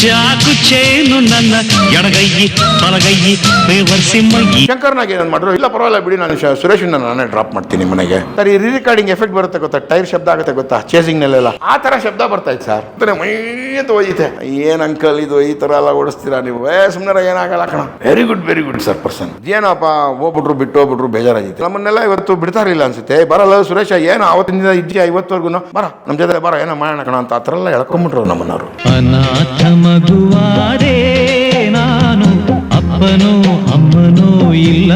ಚಾಕು ಚೇನು ನನ್ನ ಎಡಗೈಯಿ ಬಲಗೈಯಿ ಬೇವರ್ಸಿ ಶಂಕರ್ನಾಗೆ ಶಂಕರ್ನಾಗ ಏನಂತ ಮಾಡಿದ್ರು? ಇಲ್ಲ ಪರವಾಗಿಲ್ಲ ಬಿಡಿ ನಾನು ಸುರೇಶನ್ನ ನಾನೇ ಡ್ರಾಪ್ ಮಾಡ್ತೀನಿ ಮನೆಗೆ ಸರ್ ಈ ರೀ ರೆಕಾರ್ಡಿಂಗ್ ಎಫೆಕ್ಟ್ ಬರುತ್ತೆ ಗೊತ್ತಾ? ಟೈರ್ ಶಬ್ದ ಆಗುತ್ತೆ ಗೊತ್ತಾ? ಚೇಸಿಂಗ್ ನಲ್ಲೆಲ್ಲ ಆ ತರ ಶಬ್ದ ಬರ್ತಾ ಇತ್ತು ಸರ್. ಮತ್ತೆ ಮೈ ಅಂತ ಒಯ್ಯುತ್ತೆ. ಏನ್ ಅಂಕಲ್ ಇದು ಈ ತರ ಎಲ್ಲ ಓಡಿಸ್ತೀರಾ ನೀವು? ಏ ಸುಮ್ಮನೆ ಏನಾಗಲ್ಲ ಕಣ. Very good very good sir person ಏನಪ್ಪ ಹೋಗ್ಬಿಟ್ರು ಬಿಟ್ಟು ಹೋಗ್ಬಿಟ್ರು ಬೇಜಾರಾಗಿತ್ತು. ನಮ್ಮನ್ನೆಲ್ಲ ಇವತ್ತು ಬಿಡ್ತಾರಿಲ್ಲ ಅನ್ಸುತ್ತೆ. ಬರಲ್ಲ ಸುರೇಶ ಏನು ಅವತ್ತಿನಿಂದ ಇದ್ದೀಯ ಇವತ್ತವರೆಗೂ ಬರ ನಮ್ಮ ಜೊತೆ ಬರ ಏನೋ ಮಾಡೋಣ ಕಣ ಅಂತ ಆ ಥರ ಎಲ್ಲ ಎಳ್ಕೊಂಬಿಟ್ರು ನಮ್ಮನ್ನವರು. ಅನಾಥ ಮಗುವಾದೆ ನಾನು ಅಪ್ಪನೋ ಅಮ್ಮನೋ ಇಲ್ಲ.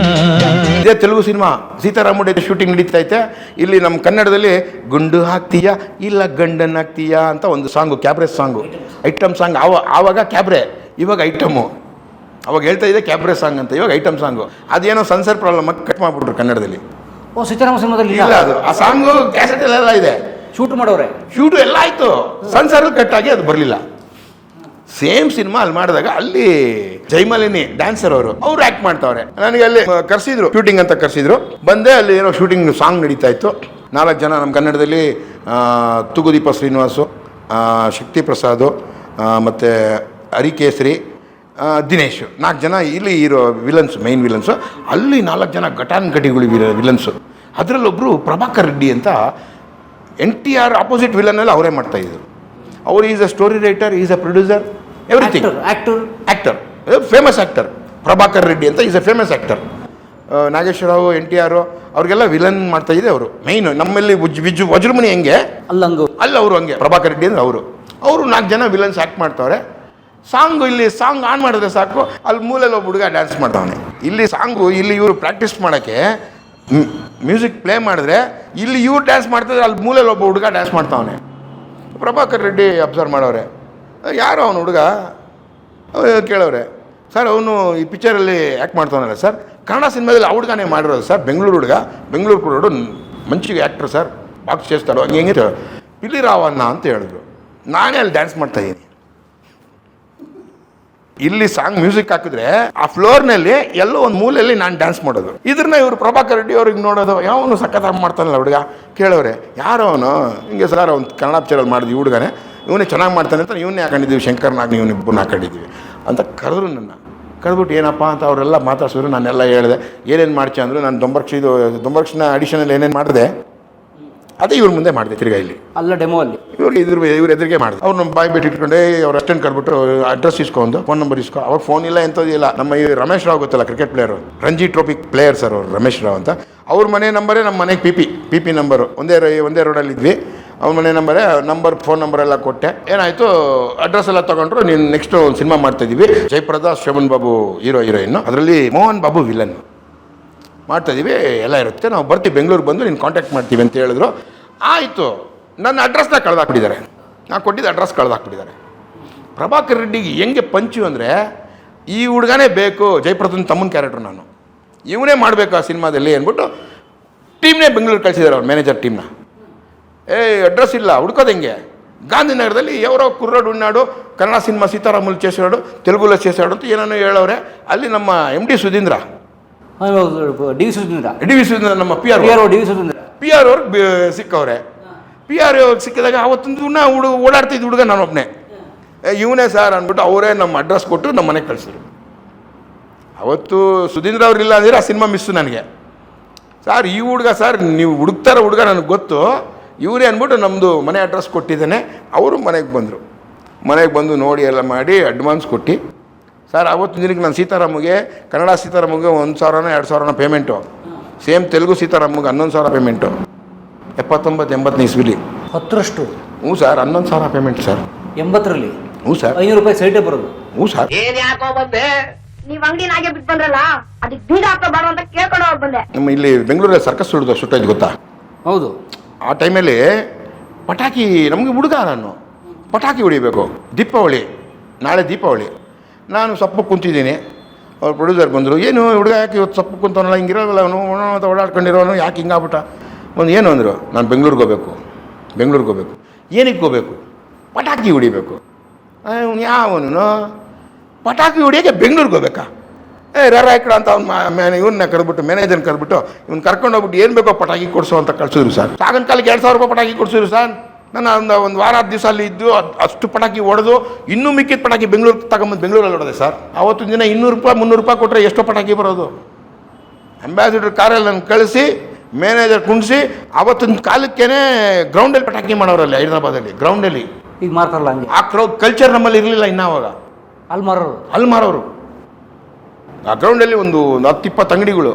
ಇದೇ ತೆಲುಗು ಸಿನಿಮಾ ಸೀತಾರಾಮುಡಿ ಶೂಟಿಂಗ್ ನಡೀತಾ ಐತೆ. ಇಲ್ಲಿ ನಮ್ಮ ಕನ್ನಡದಲ್ಲಿ ಗುಂಡು ಹಾಕ್ತೀಯಾ ಇಲ್ಲ ಗಂಡನ್ ಹಾಕ್ತೀಯಾ ಅಂತ ಒಂದು song cabaret song. Item song ಅವ ಆವಾಗ ಕ್ಯಾಬ್ರೆ ಇವಾಗ ಐಟಮು. ಅವಾಗ ಹೇಳ್ತಾ ಇದೆ ಕ್ಯಾಬ್ರೆ ಸಾಂಗ್ ಅಂತ ಇವಾಗ ಐಟಮ್ ಸಾಂಗು. ಅದೇನೋ ಸನ್ಸರ್ ಪ್ರಾಬ್ಲಮ್ ಅಂತ ಕಟ್ ಮಾಡ್ಬಿಟ್ರು ಕನ್ನಡದಲ್ಲಿ. ಓ ಸೀತಾರಾಮ ಸಿನಿಮಾದಲ್ಲಿ ಇಲ್ಲ? ಅದು. ಆ ಸಾಂಗು ಕ್ಯಾಸೆಟಲ್ಲೆಲ್ಲ ಇದೆ. ಶೂಟ್ ಮಾಡೋರೆ. ಶೂಟ್ ಎಲ್ಲ ಆಯಿತು. ಸನ್ಸರ್ ಕಟ್ ಆಗಿ ಅದು ಬರಲಿಲ್ಲ. ಸೇಮ್ ಸಿನಿಮಾ ಅಲ್ಲಿ ಮಾಡಿದಾಗ ಅಲ್ಲಿ ಜೈಮಲಿನಿ ಡ್ಯಾನ್ಸರ್ ಅವರು, ಅವ್ರು ಆಕ್ಟ್ ಮಾಡ್ತಾವ್ರೆ. ನನಗೆ ಅಲ್ಲಿ ಕರ್ಸಿದ್ರು ಶೂಟಿಂಗ್ ಅಂತ ಕರ್ಸಿದ್ರು. ಬಂದೆ, ಅಲ್ಲಿ ಏನೋ ಶೂಟಿಂಗ್ ಸಾಂಗ್ ನಡೀತಾ ಇತ್ತು. ನಾಲ್ಕು ಜನ ನಮ್ಮ ಕನ್ನಡದಲ್ಲಿ ತುಗುದೀಪ ಶ್ರೀನಿವಾಸು ಶಕ್ತಿ ಪ್ರಸಾದ್ ಮತ್ತು ಹರಿಕೇಸರಿ ದಿನೇಶ್. ನಾಲ್ಕು ಜನ ಇಲ್ಲಿ ಇರೋ ವಿಲನ್ಸ್ ಮೈನ್ ವಿಲನ್ಸು ಅಲ್ಲಿ ನಾಲ್ಕು ಜನ ಘಟಾನ್ ಘಟಿಗಳು ವಿಲನ್ಸು ಅದರಲ್ಲೊಬ್ಬರು ಪ್ರಭಾಕರ್ ರೆಡ್ಡಿ ಅಂತ, ಎನ್ ಟಿ ಆರ್ ಆಪೋಸಿಟ್ ವಿಲನ್ನೆಲ್ಲ ಅವರೇ ಮಾಡ್ತಾ ಇದ್ರು. ಅವರು is a story writer is a producer everything. Actor actor famous actor Prabhakar Reddy ಅಂತ is a famous actor Nageswara Rao N T R ಅವ್ರಿಗೆಲ್ಲ ವಿಲನ್ ಮಾಡ್ತಾ ಇದೆ ಅವರು. ಮೈನ್ ನಮ್ಮಲ್ಲಿ ವಿಜು ವಜ್ರಮುನಿ ಹೆಂಗೆ? ಅಲ್ಲಂಗು. ಅಲ್ಲ ಅವರು ಹಂಗೆ. ಪ್ರಭಾಕರ್ ರೆಡ್ಡಿ ಅಂದ್ರೆ ಅವರು. ಅವರು ನಾಲ್ಕು ಜನ ವಿಲನ್ಸ್ ಆ್ಯಕ್ಟ್ ಮಾಡ್ತಾವ್ರೆ. ಸಾಂಗು ಇಲ್ಲಿ ಸಾಂಗ್ ಆನ್ ಮಾಡಿದ್ರೆ ಸಾಕು. ಅಲ್ಲಿ ಮೂಲೆಯಲ್ಲಿ ಒಬ್ಬ ಹುಡುಗ ಡ್ಯಾನ್ಸ್ ಮಾಡ್ತಾವನೆ. ಇಲ್ಲಿ ಸಾಂಗು ಇಲ್ಲಿ ಇವರು ಪ್ರಾಕ್ಟೀಸ್ ಮಾಡೋಕ್ಕೆ ಮ್ಯೂಸಿಕ್ ಪ್ಲೇ ಮಾಡಿದ್ರೆ ಇಲ್ಲಿ ಇವ್ರು ಡ್ಯಾನ್ಸ್ ಮಾಡ್ತಿದ್ರೆ ಅಲ್ಲಿ ಮೂಲೆಯಲ್ಲಿ ಒಬ್ಬ ಹುಡುಗ ಡ್ಯಾನ್ಸ್ ಮಾಡ್ತಾವನೆ. ಪ್ರಭಾಕರ್ ರೆಡ್ಡಿ ಅಬ್ಸರ್ವ್ ಮಾಡವ್ರೆ ಯಾರು ಅವನು ಹುಡುಗ? ಕೇಳವ್ರೆ ಸರ್, ಅವನು ಈ ಪಿಕ್ಚರಲ್ಲಿ ಆ್ಯಕ್ಟ್ ಮಾಡ್ತಾನಲ್ಲ ಸರ್. ಕನ್ನಡ ಸಿನಿಮಾದಲ್ಲಿ ಆ ಹುಡುಗನೇ ಮಾಡಿರೋದು ಸರ್. ಬೆಂಗಳೂರು ಹುಡುಗ. ಬೆಂಗಳೂರು ಹುಡುಗ ಮಂಚಿಗೆ ಆ್ಯಕ್ಟ್ರ್ ಸರ್. ಬಾಕ್ಸ್ ಚೇಸ್ತಾರೋ ಹಂಗೆ ಹೆಂಗೆ ಪಿಲಿ ರಾವಣ್ಣ ಅಂತ ಹೇಳಿದ್ರು. ನಾನೇ ಅಲ್ಲಿ ಡ್ಯಾನ್ಸ್ ಮಾಡ್ತಾಯಿದ್ದೀನಿ ಇಲ್ಲಿ ಸಾಂಗ್ ಮ್ಯೂಸಿಕ್ ಹಾಕಿದ್ರೆ ಆ ಫ್ಲೋರ್ನಲ್ಲಿ ಎಲ್ಲೋ ಒಂದು ಮೂಲೆಯಲ್ಲಿ ನಾನು ಡ್ಯಾನ್ಸ್ ಮಾಡೋದು. ಇದ್ರನ್ನ ಇವರು ಪ್ರಭಾಕರ್ ರೆಡ್ಡಿ ಅವ್ರಿಗೆ ನೋಡೋದು, ಯಾವನು ಸಖತ್ತಾಗಿ ಮಾಡ್ತಾನಲ್ಲ ಹುಡುಗ? ಕೇಳೋರೆ ಯಾರೋ ಅವನು, ಹಿಂಗೆ ಸರ್ ಅವನು ಕನ್ನಡ ಪಿಕ್ಚರಲ್ಲಿ ಮಾಡಿದ್ವಿ ಹುಡುಗನೆ, ಇವನೇ ಚೆನ್ನಾಗಿ ಮಾಡ್ತಾನೆ ಅಂತ ಇವನ್ನೇ ಹಾಕೊಂಡಿದ್ದೀವಿ ಶಂಕರ್ನಾಗ್ ಇವನು ಇಬ್ಬರು ಹಾಕೊಂಡಿದ್ದೀವಿ ಅಂತ ಕರೆದ್ರು ನನ್ನ. ಕರೆದ್ಬಿಟ್ಟು ಏನಪ್ಪ ಅಂತ ಅವರೆಲ್ಲ ಮಾತಾಡ್ಸಿದ್ರು, ನಾನೆಲ್ಲ ಹೇಳಿದೆ, ಏನೇನು ಮಾಡ್ಚೆ ಅಂದರು, ನಾನು ದೊಂಬರ್ಕ್ಷ ಇದು ದೊಂಬರ್ಕ್ಷನ ಅಡಿಷನಲ್ಲಿ ಏನೇನು ಮಾಡಿದೆ ಅದೇ ಇವ್ರ ಮುಂದೆ ಮಾಡಿದೆ ತಿರ್ಗಾ ಇಲ್ಲಿ. ಅಲ್ಲ ಡೆಮೋ ಅಲ್ಲಿ. ಇವ್ರು ಇದ್ರ ಇವ್ರ ಎದುರಿಗೆ ಮಾಡಿದೆ. ಅವ್ರು ನಮ್ಮ ಬಾಯಿ ಬಿಟ್ಟು ಇಟ್ಕೊಂಡೆ ಅವ್ರ ಅಷ್ಟೆಂಟ್ ಕರ್ಬಿಟ್ಟು ಅಡ್ರೆಸ್ ಇಸ್ಕೊಂಡು ಫೋನ್ ನಂಬರ್ ಇಸ್ಕೊ. ಅವಾಗ ಫೋನ್ ಇಲ್ಲ ಎಂಥದ್ದು ಇಲ್ಲ. ನಮ್ಮ ಈ ರಮೇಶ್ ರಾವ್ ಗೊತ್ತಲ್ಲ cricket player Ranji trophy player sir ಅವರು ರಮೇಶ್ ರಾವ್ ಅಂತ. ಅವ್ರ ಮನೆ ನಂಬರೇ ನಮ್ಮ ಮನೆಗೆ P P P P number ಒಂದೇ ಒಂದೇ ರೋಡಲ್ಲಿ ಇದ್ವಿ. ಅವ್ರ ಮನೆ ನಂಬರೇ ನಂಬರ್ ಫೋನ್ ನಂಬರ್ ಎಲ್ಲ ಕೊಟ್ಟೆ. ಏನಾಯಿತು ಅಡ್ರೆಸ್ ಎಲ್ಲ ತಗೊಂಡ್ರು. ನೀನು ನೆಕ್ಸ್ಟ್ ಒಂದು ಸಿನಿಮಾ ಮಾಡ್ತಾ ಇದೀವಿ. Jayaprada Shoban Babu hero heroine. ಅದರಲ್ಲಿ ಮೋಹನ್ ಬಾಬು ವಿಲನ್ ಮಾಡ್ತಾ ಇದೀವಿ ಎಲ್ಲ ಇರುತ್ತೆ. ನಾವು ಬರ್ತೀವಿ, ಬೆಂಗಳೂರಿಗೆ ಬಂದು ನೀನು ಕಾಂಟ್ಯಾಕ್ಟ್ ಮಾಡ್ತೀವಿ ಅಂತ ಹೇಳಿದ್ರು. ಆಯಿತು, ನನ್ನ ಅಡ್ರೆಸ್ನ ಕಳೆದಾಕ್ಬಿಟ್ಟಿದ್ದಾರೆ. ನಾನು ಕೊಟ್ಟಿದ್ದ ಅಡ್ರೆಸ್ ಕಳೆದಾಕ್ಬಿಟ್ಟಿದ್ದಾರೆ. ಪ್ರಭಾಕರ್ ರೆಡ್ಡಿಗೆ ಹೆಂಗೆ ಪಂಚು ಅಂದರೆ, ಈ ಹುಡುಗನೇ ಬೇಕು, ಜಯಪ್ರದನ್ ತಮ್ಮನ ಕ್ಯಾರೆಕ್ಟರ್ ನಾನು. ಇವನೇ ಮಾಡಬೇಕು ಆ ಸಿನಿಮಾದಲ್ಲಿ ಅಂದ್ಬಿಟ್ಟು ಟೀಮ್ನೇ ಬೆಂಗಳೂರು ಕಳಿಸಿದ್ದಾರೆ ಅವ್ರ ಮ್ಯಾನೇಜರ್ ಟೀಮ್ನ ಏ ಅಡ್ರೆಸ್ ಇಲ್ಲ, ಹುಡ್ಕೋದು ಹೆಂಗೆ? ಗಾಂಧಿನಗರದಲ್ಲಿ ಯಾರೋ ಕುರ್ರಾಡು ಉಣ್ಣಾಡು ಕನ್ನಡ ಸಿನಿಮಾ ಸೀತಾರಾಮುಲ್ ಚೇಸಾಡು ತೆಲುಗುಲ ಚೇಸಾಡು ಅಂತ ಏನೇನೋ ಹೇಳೋರೆ ಅಲ್ಲಿ ನಮ್ಮ M D Sudhindra D V D V ನಮ್ಮ P R P R D V P R ಅವ್ರಿಗೆ ಸಿಕ್ಕವ್ರೆ. ಪಿ ಆರ್ ಅವ್ರಿಗೆ ಸಿಕ್ಕಿದಾಗ ಅವತ್ತೊಂದು ನಾ ಹುಡುಗ ಓಡಾಡ್ತಿದ್ದ ಹುಡುಗ ನಾನೊಬ್ಬನೇ ಇವನೇ ಸರ್ ಅಂದ್ಬಿಟ್ಟು ಅವರೇ ನಮ್ಮ ಅಡ್ರೆಸ್ ಕೊಟ್ಟು ನಮ್ಮ ಮನೆಗೆ ಕಳಿಸಿದ್ರು. ಅವತ್ತು ಸುಧೀಂದ್ರ ಇಲ್ಲ ಅಂದ್ರೆ ಆ ಸಿನಿಮಾ ಮಿಸ್ಸು ನನಗೆ. ಸರ್ ಈ ಹುಡುಗ ಸರ್ ನೀವು ಹುಡುಕ್ತಾರ ಹುಡುಗ ನನಗೆ ಗೊತ್ತು. ಇವರೇ ಅಂದ್ಬಿಟ್ಟು ನಮ್ಮದು ಮನೆ ಅಡ್ರೆಸ್ ಕೊಟ್ಟಿದ್ದೇನೆ. ಅವರು ಮನೆಗೆ ಬಂದರು. ಮನೆಗೆ ಬಂದು ನೋಡಿ ಎಲ್ಲ ಮಾಡಿ ಅಡ್ವಾನ್ಸ್ ಕೊಟ್ಟು. ಸರ್ ಅವತ್ತು ದಿನಕ್ಕೆ ನಾನು ಸೀತಾರಾಮಗೆ ಕನ್ನಡ ಸೀತಾರಾಮಗೆ ಒಂದು ಸಾವಿರನೋ ಎರಡು ಸಾವಿರನೋ ಪೇಮೆಂಟು ಸೇಮ್ ತೆಲುಗು ಸೀತಾರಾಮಗೆ ಹನ್ನೊಂದು ಸಾವಿರ ಪೇಮೆಂಟು ಎಪ್ಪತ್ತೊಂಬತ್ತು ಎಂಬತ್ತನೇ ಇಸ್ವಿಲಿ. ಹತ್ತರಷ್ಟು? ಹ್ಞೂ ಸರ್ ಹನ್ನೊಂದು ಸಾವಿರ ಪೇಮೆಂಟ್ ಸರ್. ಎಂಬತ್ತರಲ್ಲಿ? ಹ್ಞೂ ಸರ್. ಐನೂರು ರೂಪಾಯಿ ಸೈಟೇ ಬರೋದು. ಹ್ಞೂ ಸರ್. ನೀವ್ ಅಂಗಡಿನ ಹಾಗೆ ಬಿಟ್ಟು ಬಂದ್ರಲ್ಲ ಅದಕ್ಕೆ ಬೀಗ ಹಾಕೋ ಬೇಡ ಅಂತ ಕೇಳ್ಕೊಂಡು ಹೋಗಿ ಬಂದೆ. ನಮ್ಮ ಇಲ್ಲಿ ಬೆಂಗಳೂರಲ್ಲಿ ಸರ್ಕಸ್ ಸುಳಿದು ಸುಟ್ಟೋಯ್ತು ಗೊತ್ತಾ? ಹೌದು. ಆ ಟೈಮಲ್ಲಿ ಪಟಾಕಿ ನಮಗೆ ಹುಡುಗ ನಾನು. ಪಟಾಕಿ ಹೊಡಿಬೇಕು. ದೀಪಾವಳಿ. ನಾಳೆ ದೀಪಾವಳಿ. ನಾನು ಸಪ್ಪು ಕುಂತಿದ್ದೀನಿ. ಅವ್ರು ಪ್ರೊಡ್ಯೂಸರ್ ಬಂದರು, ಏನು ಹುಡುಗ ಯಾಕೆ ಇವತ್ತು ಸಪ್ಪು ಕುಂತವನಲ್ಲ ಹಿಂಗಿರೋಲ್ಲ ಅವನು ಅಂತ ಓಡಾಡ್ಕೊಂಡಿರೋನು ಯಾಕೆ ಹಿಂಗಾಗ್ಬಿಟ್ಟ? ಒಂದು ಏನು? ಅಂದರು, ನಾನು ಬೆಂಗ್ಳೂರಿಗೆ ಹೋಗ್ಬೇಕು ಬೆಂಗ್ಳೂರಿಗೆ ಹೋಗ್ಬೇಕು, ಏನಕ್ಕೆ ಹೋಗ್ಬೇಕು? ಪಟಾಕಿ ಹೊಡಿಬೇಕು. ಅವನು ಯಾವನು ಪಟಾಕಿ ಹೊಡಿಯೋಕ್ಕೆ ಬೆಂಗ್ಳೂರಿಗೆ ಹೋಗ್ಬೇಕಾ? ಏ ಕಡೆ ಅಂತ ಅವ್ನು ಮ್ಯಾನೆ ಇವನ್ನ ಕರೆದ್ಬಿಟ್ಟು, ಮ್ಯಾನೇಜರ್ನ ಕರೆದ್ಬಿಟ್ಟು, ಇವ್ನು ಕರ್ಕೊಂಡು ಹೋಗ್ಬಿಟ್ಟು ಏನು ಬೇಕೋ ಪಟಾಕಿ ಕೊಡಿಸು ಅಂತ ಕಳ್ಸಿದ್ರು ಸರ್. ಸಾಗನ್ ಕಾಲಕ್ಕೆ ಎರಡು ಸಾವಿರ ರೂಪಾಯಿ ಪಟಾಕಿ ಕೊಡ್ಸಿದ್ರು ಸರ್. ನಾನು ಒಂದು ಒಂದು ವಾರ ಹತ್ತು ದಿವಸ ಅಲ್ಲಿ ಇದ್ದು ಅಷ್ಟು ಪಟಾಕಿ ಹೊಡೆದು ಇನ್ನೂ ಮಿಕ್ಕಿದ ಪಟಾಕಿ ಬೆಂಗಳೂರು ತಗೊಂಬಂದು ಬೆಂಗಳೂರಲ್ಲಿ ಹೊಡೆದೆ ಸರ್. ಅವತ್ತಿನ ದಿನ ಇನ್ನೂರು ರೂಪಾಯಿ ಮುನ್ನೂರು ರೂಪಾಯಿ ಕೊಟ್ಟರೆ ಎಷ್ಟೋ ಪಟಾಕಿ ಬರೋದು. ಅಂಬಾಸಿಡರ್ ಕಾರಲ್ಲಿ ನನ್ನ ಕಳಿಸಿ ಮ್ಯಾನೇಜರ್ ಕುಣಿಸಿ ಅವತ್ತಿನ ಕಾಲಕ್ಕೇನೆ ಗ್ರೌಂಡಲ್ಲಿ ಪಟಾಕಿ ಮಾಡೋರಲ್ಲಿ ಹೈದರಾಬಾದಲ್ಲಿ ಗ್ರೌಂಡಲ್ಲಿ ಈಗ ಮಾರ್ತಾರಲ್ಲ ಹಂಗೆ. ಆ ಕ್ರೌ ಕಲ್ಚರ್ ನಮ್ಮಲ್ಲಿ ಇರಲಿಲ್ಲ ಇನ್ನು ಅವಾಗ. ಅಲ್ಲಿ ಮಾರೋರು ಅಲ್ಲಿ ಮಾರೋರು ಆ ಗ್ರೌಂಡಲ್ಲಿ ಒಂದು ಒಂದು ಹತ್ತು ಇಪ್ಪತ್ತು ಅಂಗಡಿಗಳು.